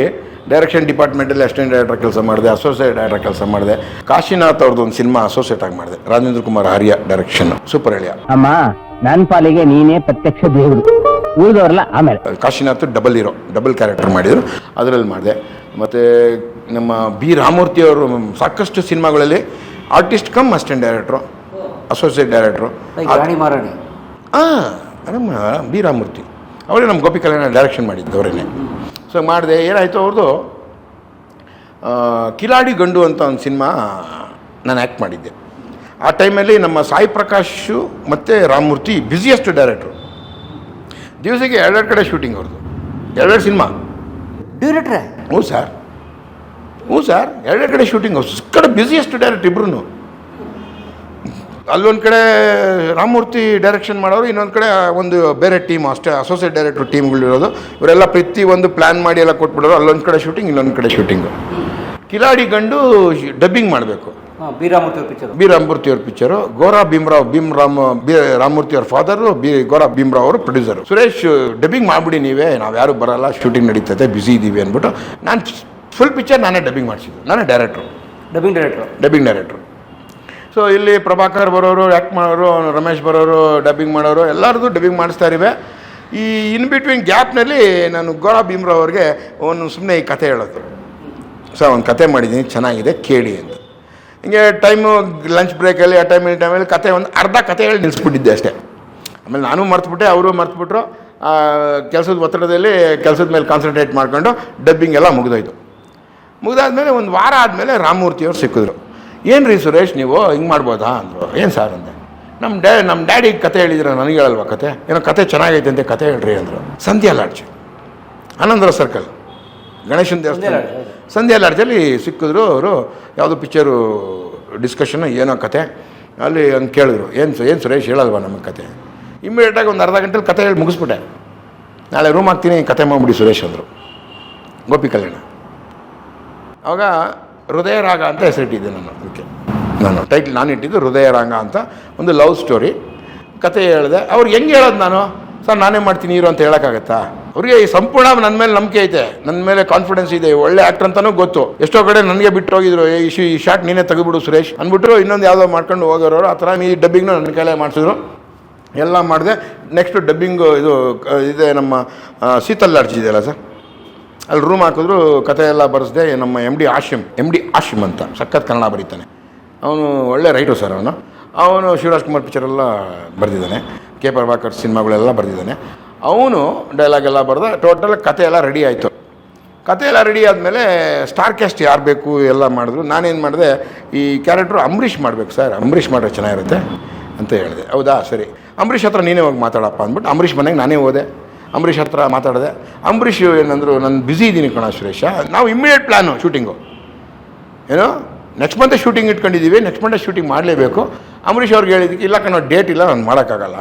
ಡೈರೆಕ್ಷನ್ ಡಿಪಾರ್ಟ್ಮೆಂಟಲ್ಲಿ ಅಸಿಸ್ಟೆಂಟ್ ಡೈರೆಕ್ಟರ್ ಕೆಲಸ ಮಾಡಿದೆ ಅಸೋಸಿಯೇಟ್ ಡೈರೆಕ್ಟರ್ ಕೆಲಸ ಮಾಡಿದೆ. ಕಾಶಿನಾಥ್ ಅವ್ರದ್ದು ಒಂದು ಸಿನಿಮಾ ಅಸೋಸಿಯೇಟ್ ಆಗಿ ಮಾಡಿದೆ. ರಾಜೇಂದ್ರ ಕುಮಾರ್ ಆರ್ಯ ಡೈರೆಕ್ಷನ್ ಸೂಪರ್ ಹೇಳಿಯ ಅಮ್ಮ ನನ್ ಪಾಲಿಗೆ ನೀನೇ ಪ್ರತ್ಯಕ್ಷ ದೇವರು. ಉಳಿದವರಲ್ಲ ಆಮೇಲೆ. Kashinath double hero double character ಮಾಡಿದ್ರು. ಅದರಲ್ಲಿ ಮಾಡಿದೆ. ಮತ್ತೆ ನಮ್ಮ ಬಿ ರಾಮೂರ್ತಿ ಅವರು ಸಾಕಷ್ಟು ಸಿನಿಮಾಗಳಲ್ಲಿ artist cum assistant director associate director ಹಾಂ ನಮ್ಮ ಬಿ ರಾಮೂರ್ತಿ. ಅವರೇ ನಮ್ಮ ಗೋಪಿ ಕಲ್ಯಾಣ ಡೈರೆಕ್ಷನ್ ಮಾಡಿದ್ದು ಅವರೇನೆ. ಸೊ ಮಾಡಿದೆ ಏನಾಯಿತು ಅವ್ರದ್ದು ಆ, ಕಿಲಾಡಿ ಗಂಡು ಅಂತ ಒಂದು ಸಿನಿಮಾ ನಾನು ಆ್ಯಕ್ಟ್ ಮಾಡಿದ್ದೆ. ಆ ಟೈಮಲ್ಲಿ ನಮ್ಮ ಸಾಯಿ ಪ್ರಕಾಶು ಮತ್ತು ರಾಮಮೂರ್ತಿ ಬ್ಯುಸಿಯೆಸ್ಟ್ ಡೈರೆಕ್ಟ್ರು. ದಿವಸಕ್ಕೆ ಎರಡೆರಡು ಕಡೆ ಶೂಟಿಂಗ್ ಅವ್ರದ್ದು ಎರಡೆರಡು ಸಿನಿಮಾ. ಡೈರೆಕ್ಟ್ರೆ ಹ್ಞೂ ಸರ್. ಹ್ಞೂ ಸರ್ ಎರಡೆರಡು ಕಡೆ ಶೂಟಿಂಗ್ ಅವ್ರು ಕಡೆ ಬ್ಯುಸಿಯೆಸ್ಟ್ ಡೈರೆಕ್ಟ್ ಇಬ್ರು ಅಲ್ಲೊಂದು ಕಡೆ ರಾಮಮೂರ್ತಿ ಡೈರೆಕ್ಷನ್ ಮಾಡೋರು ಇನ್ನೊಂದು ಕಡೆ ಒಂದು ಬೇರೆ ಟೀಮ್ ಅಷ್ಟೇ ಅಸೋಸಿಯೇಟ್ ಡೈರೆಕ್ಟರ್ ಟೀಮ್ಗಳಿರೋದು ಇವರೆಲ್ಲ ಪ್ರತಿ ಒಂದು ಪ್ಲ್ಯಾನ್ ಮಾಡಿ ಎಲ್ಲ ಕೊಟ್ಬಿಡೋರು ಅಲ್ಲೊಂದು ಕಡೆ ಶೂಟಿಂಗ್ ಇನ್ನೊಂದು ಕಡೆ ಶೂಟಿಂಗು. ಕಿಲಾಡಿ ಗಂಡು ಡಬ್ಬಿಂಗ್ ಮಾಡಬೇಕು. ಬೀರಾಮೂರ್ತಿ ಪಿಕ್ಚರ್ ಬಿ ರಾಮಮೂರ್ತಿ ಅವ್ರ ಪಿಕ್ಚರು ಗೋರಾ ಭೀಮ್ರಾವ್ ಭೀಮ್ ರಾಮ್ ಬಿ ರಾಮಮೂರ್ತಿ ಅವ್ರ ಫಾದರ್ ಬಿ ಗೋರಾ ಭೀಮ್ರಾವ್ ಅವರು ಪ್ರೊಡ್ಯೂಸರ್ ಸುರೇಶ್ ಡಬ್ಬಿಂಗ್ ಮಾಡ್ಬಿಡಿ ನೀವೇ. ನಾವು ಯಾರು ಬರಲ್ಲ ಶೂಟಿಂಗ್ ನಡೀತದೆ ಬ್ಯುಸಿ ಇದ್ದೀವಿ ಅಂದ್ಬಿಟ್ಟು ನಾನು ಫುಲ್ ಪಿಕ್ಚರ್ ನಾನೇ ಡಬ್ಬಿಂಗ್ ಮಾಡಿಸಿದ್ದು. ನಾನೇ director dubbing director dubbing director so ಇಲ್ಲಿ ಪ್ರಭಾಕರ್ ಬರೋರು ಆ್ಯಕ್ಟ್ ಮಾಡೋರು ರಮೇಶ್ ಬರೋರು ಡಬ್ಬಿಂಗ್ ಮಾಡೋರು ಎಲ್ಲರದ್ದು ಡಬ್ಬಿಂಗ್ ಮಾಡಿಸ್ತಾ ಇವೆ ಈ ಇನ್ ಬಿಟ್ವೀನ್ ಗ್ಯಾಪ್ನಲ್ಲಿ ನಾನು ಗೋರಾ ಭೀಮ್ರಾವ್ ಅವ್ರಿಗೆ ಒಂದು ಸುಮ್ಮನೆ ಈ ಕಥೆ ಹೇಳೋದು. ಸರ್ ಒಂದು ಕತೆ ಮಾಡಿದ್ದೀನಿ ಚೆನ್ನಾಗಿದೆ ಕೇಳಿ ಅಂತ. ಹಿಂಗೆ ಟೈಮು ಲಂಚ್ ಬ್ರೇಕಲ್ಲಿ ಆ ಟೈಮಲ್ಲಿ ಟೈಮಲ್ಲಿ ಕತೆ ಒಂದು ಅರ್ಧ ಕತೆ ಹೇಳಿ ನಿಲ್ಲಿಸ್ಬಿಟ್ಟಿದ್ದೆ ಅಷ್ಟೇ. ಆಮೇಲೆ ನಾನು ಮರ್ತುಬಿಟ್ಟೆ, ಅವರು ಮರ್ತುಬಿಟ್ರು. ಕೆಲಸದ ಒತ್ತಡದಲ್ಲಿ ಕೆಲಸದ ಮೇಲೆ ಕಾನ್ಸಂಟ್ರೇಟ್ ಮಾಡ್ಕೊಂಡು ಡಬ್ಬಿಂಗ್ ಎಲ್ಲ ಮುಗಿದೋಯ್ತು. ಮುಗಿದಾದ್ಮೇಲೆ ಒಂದು ವಾರ ಆದಮೇಲೆ ರಾಮಮೂರ್ತಿಯವ್ರು ಸಿಕ್ಕಿದ್ರು. ಏನು ರೀ ಸುರೇಶ್ ನೀವು? ಹಿಂಗೆ ಮಾಡ್ಬೋದಾ? ಅಂದರು. ಏನು ಸರ್? ಅಂದೆ. ನಮ್ಮ ಡ್ಯಾ ನಮ್ಮ ಡ್ಯಾಡಿ ಕತೆ ಹೇಳಿದ್ರೆ, ನನಗೆ ಹೇಳಲ್ವ ಕತೆ? ಏನೋ ಕತೆ ಚೆನ್ನಾಗೈತೆ ಅಂತ ಕತೆ ಹೇಳ್ರಿ ಅಂದರು. ಸಂಧ್ಯಾ ಲಾಡ್ಜ್. ಆನಂದರ ಸರ್ಕಲ್ ಗಣೇಶನ ದೇವಸ್ಥಾನ. ಸಂಧ್ಯಾ ಲಾಡ್ಜಲ್ಲಿ ಸಿಕ್ಕಿದ್ರು ಅವರು, ಯಾವುದೋ ಪಿಕ್ಚರು ಡಿಸ್ಕಷನ್ ಏನೋ ಕತೆ. ಅಲ್ಲಿ ಹಂಗೆ ಕೇಳಿದ್ರು, ಏನು ಏನು ಸುರೇಶ್ ಹೇಳಲ್ವ ನಮ್ಮ ಕತೆ? ಇಮ್ಮಿಡಿಯೇಟಾಗಿ ಒಂದು ಅರ್ಧ ಗಂಟೆಲಿ ಕತೆ ಹೇಳಿ ಮುಗಿಸ್ಬಿಟ್ಟೆ. ನಾಳೆ ರೂಮ್ ಹಾಕ್ತೀನಿ, ಕತೆ ಮಾಡಿಬಿಡಿ ಸುರೇಶ್ ಅಂದರು. ಗೋಪಿ ಕಲ್ಯಾಣ. ಆವಾಗ ಹೃದಯ ರಾಗ ಅಂತ ಹೆಸರಿಟ್ಟಿದ್ದೆ ನಾನು ಅದಕ್ಕೆ. ನಾನು ಟೈಟ್ಲ್ ನಾನು ಇಟ್ಟಿದ್ದು ಹೃದಯ ರಾಗ ಅಂತ ಒಂದು ಲವ್ ಸ್ಟೋರಿ ಕತೆ ಹೇಳಿದೆ, ಅವ್ರು ಹೆಂಗೆ ಹೇಳೋದು ನಾನು? ಸರ್, ನಾನೇ ಮಾಡ್ತೀನಿ, ಇರು ಅಂತ ಹೇಳೋಕ್ಕಾಗತ್ತಾ? ಅವರಿಗೆ ಈ ಸಂಪೂರ್ಣ ನನ್ನ ಮೇಲೆ ನಂಬಿಕೆ ಐತೆ. ನನ್ನ ಮೇಲೆ ಕಾನ್ಫಿಡೆನ್ಸ್ ಇದೆ. ಒಳ್ಳೆ ಆ್ಯಕ್ಟರ್ ಅಂತಲೂ ಗೊತ್ತು. ಎಷ್ಟೋ ಕಡೆ ನನಗೆ ಬಿಟ್ಟು ಹೋಗಿದ್ರು. ಈ ಶಿ- ಈ ಶಾಟ್ ನೀನೇ ತೆಗೆದ್ಬಿಡು ಸುರೇಶ್ ಅಂದ್ಬಿಟ್ರು, ಇನ್ನೊಂದು ಯಾವುದೋ ಮಾಡ್ಕೊಂಡು ಹೋಗೋರು ಆ ಥರ ಈ ಡಬ್ಬಿಂಗ್ನ ನನ್ನ ಕೈಲೇ ಮಾಡಿಸಿದ್ರು. ಎಲ್ಲ ಮಾಡಿದೆ. ನೆಕ್ಸ್ಟ್ ಡಬ್ಬಿಂಗು ಇದು, ಇದೆ ನಮ್ಮ ಶೀತಲ್ ಲಾಡ್ಜ್ ಇದೆಯಲ್ಲ ಸರ್? ಅಲ್ಲಿ ರೂಮ್ ಹಾಕಿದ್ರು ಕತೆ ಎಲ್ಲ ಬರೆಸ್ದೆ ನಮ್ಮ M D Ashim M D Ashim ಅಂತ. ಸಖತ್ ಕನ್ನಡ ಬರೀತಾನೆ. ಅವನು ಒಳ್ಳೆ ರೈಟು ಸರ್ ಅವನು. ಅವನು ಶಿವರಾಜ್ ಕುಮಾರ್ ಪಿಕ್ಚರೆಲ್ಲ ಬರೆದಿದ್ದಾನೆ. ಕೆ ಪ್ರಭಾಕರ್ ಸಿನಿಮಾಗಳೆಲ್ಲ ಬರೆದಿದ್ದಾನೆ. ಅವನು ಡೈಲಾಗ್ ಎಲ್ಲ ಬರೆದ ಟೋಟಲ್ ಕತೆ ಎಲ್ಲ ರೆಡಿ ಆಯಿತು. ಕತೆ ಎಲ್ಲ ರೆಡಿ ಆದಮೇಲೆ ಸ್ಟಾರ್ ಕ್ಯಾಸ್ಟ್ ಯಾರು ಬೇಕು ಎಲ್ಲ ಮಾಡಿದ್ರು. ನಾನೇನು ಮಾಡಿದೆ, ಈ ಕ್ಯಾರೆಕ್ಟ್ರು ಅಂಬರೀಷ್ ಮಾಡಬೇಕು ಸರ್ ಅಂಬರೀಷ್ ಮಾಡಿದ್ರೆ ಚೆನ್ನಾಗಿರುತ್ತೆ ಅಂತ ಹೇಳಿದೆ. ಹೌದಾ? ಸರಿ. ಅಂಬರೀಷ್ ಹತ್ರ ನೀನೇ ಹೋಗಿ ಮಾತಾಡಪ್ಪ ಅಂದ್ಬಿಟ್ಟು ಅಂಬರೀಷ್ ಮನೆಗೆ ನಾನೇ ಹೋದೆ. ಅಂಬರೀಷ್ ಹತ್ರ ಮಾತಾಡಿದೆ. ಅಂಬರೀಷ್ ಏನಂದ್ರು, ನಾನು ಬ್ಯುಸಿ ಇದ್ದೀನಿ ಕಣ ಸುರೇಶ. ನಾವು ಇಮ್ಮಿಡಿಯೇಟ್ ಪ್ಲ್ಯಾನು ಶೂಟಿಂಗು ಏನೋ ನೆಕ್ಸ್ಟ್ ಮಂತೆ ಶೂಟಿಂಗ್ ಇಟ್ಕೊಂಡಿದ್ದೀವಿ ನೆಕ್ಸ್ಟ್ ಮಂತೆ ಶೂಟಿಂಗ್ ಮಾಡಲೇಬೇಕು. ಅಂಬರೀಷ್ ಅವ್ರಿಗೆ ಹೇಳಿದ್ದಕ್ಕೆ ಇಲ್ಲ ಕಣೋ ಡೇಟ್ ಇಲ್ಲ, ನಾನು ಮಾಡೋಕ್ಕಾಗಲ್ಲ.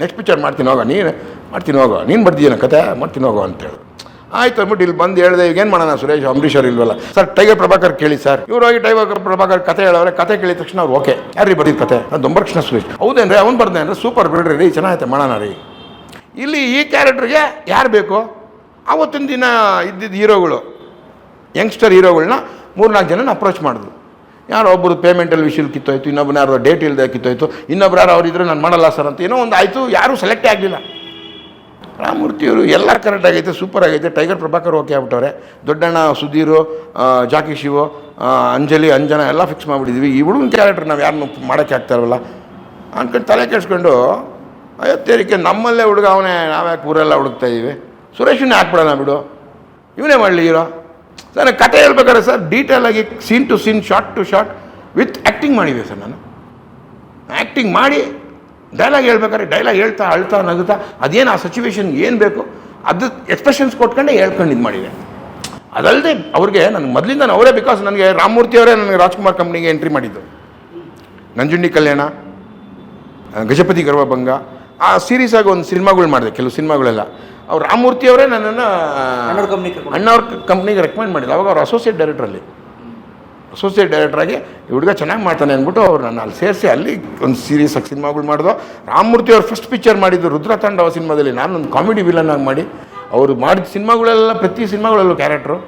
ನೆಕ್ಸ್ಟ್ ಪಿಕ್ಚರ್ ಮಾಡ್ತೀನಿ ಹೋಗೋ, ನೀನು ಮಾಡ್ತೀನಿ ಹೋಗೋ. ನೀನು ಬರ್ತಿದ್ದೀನ ಕತೆ? ಮಾಡ್ತೀನಿ ಹೋಗೋ ಅಂತೇಳಿ ಆಯ್ತು ಅಂದ್ಬಿಟ್ಟು ಇಲ್ಲಿ ಬಂದು ಹೇಳಿದೆ ಈಗ ಏನು ಮಾಡೋಣ ಸುರೇಶ್ ಅಂಬರೀಶ್ ಅವ್ರು ಇಲ್ವಲ್ಲ? ಸರ್ ಟೈಗರ್ ಪ್ರಭಾಕರ್ ಕೇಳಿ, ಸರ್. ಇವ್ರು ಹೋಗಿ ಟೈಗರ್ ಪ್ರಭಾಕರ್ ಕತೆ ಹೇಳೋರೆ ಕತೆ ಕೇಳಿದ ತಕ್ಷಣ ಅವ್ರು ಓಕೆ. ಯಾರೀ ಬರ್ದಿದ್ದು ಕತೆ? ನಾನು ದೊಂಬರಕೃಷ್ಣ ಸುರೇಶ್. ಹೌದೇನ್ರಿ? ಅವ್ನು ಬರ್ದೆ ಅಂದ್ರೆ ಸೂಪರ್ ಬಿಡ್ರಿ ರೀ, ಚೆನ್ನಾಗೈತೆ, ಮಾಡೋಣ ರೀ. ಇಲ್ಲಿ ಈ ಕ್ಯಾರೆಕ್ಟ್ರಿಗೆ ಯಾರು ಬೇಕು? ಆವತ್ತಿನ ದಿನ ಇದ್ದಿದ್ದ ಹೀರೋಗಳು ಯಂಗ್ಸ್ಟರ್ ಹೀರೋಗಳನ್ನ ಮೂರ್ನಾಲ್ಕು ಜನನ ಅಪ್ರೋಚ್ ಮಾಡಿದ್ರು. ಯಾರೋ ಒಬ್ಬರು ಪೇಮೆಂಟಲ್ಲಿ ವಿಷಯ ಕಿತ್ತೋಯ್ತು ಇನ್ನೊಬ್ಬನ ಯಾರೋ ಡೇಟ್ ಇಲ್ಲದೆ ಕಿತ್ತೋಯ್ತು, ಇನ್ನೊಬ್ರು ಯಾರು ಅವ್ರಿದ್ರೆ ನಾನು ಮಾಡಲ್ಲ ಸರ್ ಅಂತ ಏನೋ ಒಂದು ಆಯಿತು, ಯಾರೂ ಸೆಲೆಕ್ಟೇ ಆಗಲಿಲ್ಲ. ರಾಮಮೂರ್ತಿಯವರು ಎಲ್ಲ ಕರೆಕ್ಟ್ ಆಗೈತೆ ಸೂಪರ್ ಆಗೈತೆ ಟೈಗರ್ ಪ್ರಭಾಕರ್ ಓಕೆ ಆಗ್ಬಿಟ್ಟವ್ರೆ. ದೊಡ್ಡಣ್ಣ, ಸುಧೀರು ಜಾಕಿ ಶಿವು ಅಂಜಲಿ, ಅಂಜನ ಎಲ್ಲ ಫಿಕ್ಸ್ ಮಾಡಿಬಿಟ್ಟಿದ್ವಿ. ಹುಡುಗನ ಕ್ಯಾರೆಕ್ಟರ್ ನಾವು ಯಾರನ್ನು ಮಾಡೋಕ್ಕೆ ಆಗ್ತಾರಲ್ಲ ಅಂದ್ಕೊಂಡು ತಲೆ ಕೆಡ್ಸ್ಕೊಂಡು, ಅಯ್ಯತ್ತೇರಿಕೆ ನಮ್ಮಲ್ಲೇ ಹುಡುಗ, ಅವನೇ, ನಾವ್ಯಾಕೆ ಊರೆಲ್ಲ ಹುಡುಕ್ತಾ ಇದ್ದೀವಿ ಸುರೇಶನ್ನೇ ಹಾಕ್ಬಿಡೋಣ ಬಿಡು. ಇವನೇ ಮಾಡಲಿ ಹೀರೋ. ಸರ್, ಕತೆ ಹೇಳ್ಬೇಕಾದ್ರೆ ಸರ್ ಡೀಟೇಲ್ ಆಗಿ scene to scene short to short with acting ಮಾಡಿದೆ ಸರ್ ನಾನು. ಆ್ಯಕ್ಟಿಂಗ್ ಮಾಡಿ ಡೈಲಾಗ್ ಹೇಳ್ಬೇಕಾದ್ರೆ ಡೈಲಾಗ್ ಹೇಳ್ತಾ, ಅಳ್ತಾ, ನಗುತ್ತಾ, ಅದೇನು ಆ ಸಿಚುವೇಶನ್ ಏನು ಬೇಕು, ಅದು ಎಕ್ಸ್ಪ್ರೆಷನ್ಸ್ ಕೊಟ್ಕೊಂಡೆ ಹೇಳ್ಕೊಂಡು ಇದು ಮಾಡಿದೆ. ಅದಲ್ಲದೆ ಅವ್ರಿಗೆ ನನಗೆ ಮೊದಲಿಂದ ಅವರೇ ಬಿಕಾಸ್ ನನಗೆ ರಾಮಮೂರ್ತಿ ಅವರೇ ನನಗೆ ರಾಜ್ಕುಮಾರ್ ಕಂಪ್ನಿಗೆ ಎಂಟ್ರಿ ಮಾಡಿದ್ದು. ನಂಜುಂಡಿ ಕಲ್ಯಾಣ, ಗಜಪತಿ ಗರ್ವಭಂಗ ಆ ಸೀರೀಸಾಗಿ ಒಂದು ಸಿನಿಮಾಗಳು ಮಾಡಿದೆ, ಕೆಲವು ಸಿನಿಮಾಗಳೆಲ್ಲ. ಅವ್ರು ರಾಮಮೂರ್ತಿ ಅವರೇ ನನ್ನನ್ನು ಅಣ್ಣವ್ರ ಅವ್ರ ಅಣ್ಣವ್ರ ಕಂಪ್ನಿಗೆ ರೆಕಮೆಂಡ್ ಮಾಡಿದ್ರು ಅವಾಗ ಅವ್ರು ಅಸೋಸಿಯೇಟ್ ಡೈರೆಕ್ಟ್ರಲ್ಲಿ ಅಸೋಸಿಯೇಟ್ ಡೈರೆಕ್ಟ್ರಾಗಿ ಈ ಹುಡುಗ ಚೆನ್ನಾಗಿ ಮಾಡ್ತಾನೆ ಅಂದ್ಬಿಟ್ಟು ಅವ್ರು ನನ್ನ ಅಲ್ಲಿ ಸೇರಿಸಿ ಅಲ್ಲಿ ಒಂದು ಸೀರೀಸ್ ಆಗಿ ಸಿನಿಮಾಗಳು ಮಾಡಿದ್ರು ರಾಮಮೂರ್ತಿ ಅವ್ರು ಫಸ್ಟ್ ಪಿಕ್ಚರ್ ಮಾಡಿದ್ದು ರುದ್ರತಾಂಡವ ಸಿನಿಮಾದಲ್ಲಿ. ನಾನು ಒಂದು ಕಾಮಿಡಿ ವಿಲನ್ ಆಗಿ ಮಾಡಿ. ಅವರು ಮಾಡಿದ ಸಿನಿಮಾಗಳೆಲ್ಲ ಪ್ರತಿ ಸಿನಿಮಾಗಳಲ್ಲೂ ಕ್ಯಾರೆಕ್ಟ್ರು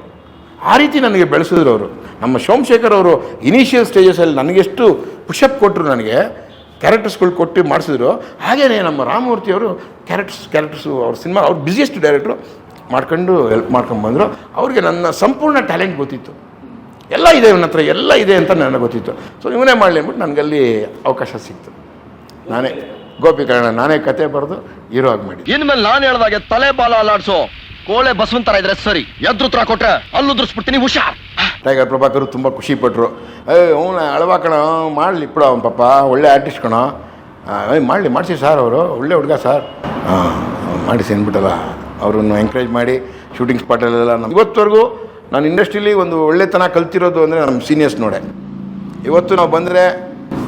ಆ ರೀತಿ ನನಗೆ ಬೆಳೆಸಿದ್ರು ಅವರು. ನಮ್ಮ ಸೋಮಶೇಖರ್ ಅವರು ಇನಿಷಿಯಲ್ ಸ್ಟೇಜಸಲ್ಲಿ ನನಗೆಷ್ಟು ಪುಷಪ್ ಕೊಟ್ಟರು ನನಗೆ. ಕ್ಯಾರೆಕ್ಟರ್ಸ್ಗಳು ಕೊಟ್ಟು ಮಾಡಿಸಿದ್ರು. ಹಾಗೆಯೇ ನಮ್ಮ ರಾಮಮೂರ್ತಿ ಅವರು ಕ್ಯಾರೆಕ್ಟರ್ಸ್ ಕ್ಯಾರೆಕ್ಟರ್ಸು ಅವ್ರ ಸಿನಿಮಾ ಅವ್ರು ಬಿಸಿಯೆಸ್ಟ್ ಡೈರೆಕ್ಟ್ರು ಮಾಡ್ಕೊಂಡು ಹೆಲ್ಪ್ ಮಾಡ್ಕೊಂಬಂದರು ಅವ್ರಿಗೆ ನನ್ನ ಸಂಪೂರ್ಣ ಟ್ಯಾಲೆಂಟ್ ಗೊತ್ತಿತ್ತು. ಎಲ್ಲ ಇದೆ ಇವನ ಹತ್ರ, ಎಲ್ಲ ಇದೆ ಅಂತ ನನಗೆ ಗೊತ್ತಿತ್ತು. ಸೊ ಇವನೇ ಮಾಡಲಿ ಅಂದ್ಬಿಟ್ಟು ನನಗಲ್ಲಿ ಅವಕಾಶ ಸಿಕ್ತು. ನಾನೇ ಗೋಪಿಕರಣ ನಾನೇ ಕತೆ ಬರೆದು ಹೀರೋ ಆಗಿ ಮಾಡಿ ಇನ್ಮೇಲೆ ನಾನು ಹೇಳ್ದಾಗೆ ತಲೆ ಬಾಲ ಅಲ್ಲಾಡ್ಸೋ ಕೋಳೆ ಬಸವಂತರ ಇದ್ರೆ ಸರಿ. ಎದ್ರುತ್ರ ಕೊಟ್ರೆ, ಅಲ್ಲುದ್ರಿಸ್ಬಿಡ್ತೀನಿ ಹುಷಾರ್. ಟೈಗರ್ ಪ್ರಭಾಕರ್ ತುಂಬ ಖುಷಿ ಪಟ್ಟರು ಏ, ಅವನ ಅಳವಾ ಕಣ ಮಾಡಲಿ ಬಿಡು ಅವನ ಪಾಪ, ಒಳ್ಳೆ ಆರ್ಟಿಸ್ಟ್ ಕಣ. ಏಯ್, ಮಾಡಲಿ, ಮಾಡಿಸಿ ಸರ್ ಅವರು, ಒಳ್ಳೆ ಹುಡುಗ ಸರ್. ಹಾಂ ಮಾಡಿಸಿ ಅಂದ್ಬಿಟ್ಟಲ್ಲ ಅವರನ್ನು ಎಂಕರೇಜ್ ಮಾಡಿ ಶೂಟಿಂಗ್ ಸ್ಪಾಟಲ್ಲೆಲ್ಲ ನಮ್ಮ ಇವತ್ತವರೆಗೂ ನಾನು ಇಂಡಸ್ಟ್ರೀಲಿ ಒಂದು ಒಳ್ಳೆತನ ಕಲ್ತಿರೋದು ಅಂದರೆ ನಮ್ಮ ಸೀನಿಯರ್ಸ್ ನೋಡೆ. ಇವತ್ತು ನಾವು ಬಂದರೆ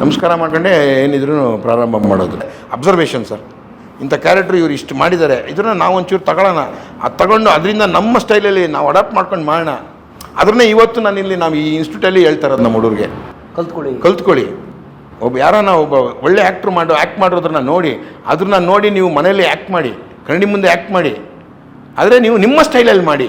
ನಮಸ್ಕಾರ ಮಾಡ್ಕೊಂಡೆ ಏನಿದ್ರು ಪ್ರಾರಂಭ ಮಾಡೋದು. ಅಬ್ಸರ್ವೇಷನ್ ಸರ್ ಇಂಥ ಕ್ಯಾರೆಕ್ಟ್ರ್ ಇವ್ರು ಇಷ್ಟು ಮಾಡಿದ್ದಾರೆ ಇದನ್ನು ನಾವು ಒಂಚೂರು ತಗೊಳ್ಳೋಣ ಅದು ತಗೊಂಡು ಅದರಿಂದ ನಮ್ಮ ಸ್ಟೈಲಲ್ಲಿ ನಾವು ಅಡಾಪ್ಟ್ ಮಾಡ್ಕೊಂಡು ಮಾಡೋಣ ಅದನ್ನೇ ಇವತ್ತು ನಾನು ಇಲ್ಲಿ ನಾವು ಈ ಇನ್ಸ್ಟಿಟ್ಯೂಟಲ್ಲಿ ಹೇಳ್ತಾ ಇರೋದು ನಮ್ಮ ಹುಡುಗರಿಗೆ. ಕಲ್ತ್ಕೊಳ್ಳಿ. ಕಲ್ತ್ಕೊಳ್ಳಿ. ಒಬ್ಬ ಯಾರನ್ನ ಒಬ್ಬ ಒಳ್ಳೆ ಆ್ಯಕ್ಟ್ರ್ ಮಾಡು ಆ್ಯಕ್ಟ್ ಮಾಡೋದನ್ನ ನೋಡಿ ಅದನ್ನ ನೋಡಿ ನೀವು ಮನೇಲಿ ಆ್ಯಕ್ಟ್ ಮಾಡಿ ಕಣ್ಣಿ ಮುಂದೆ ಆ್ಯಕ್ಟ್ ಮಾಡಿ ಆದರೆ ನೀವು ನಿಮ್ಮ ಸ್ಟೈಲಲ್ಲಿ ಮಾಡಿ.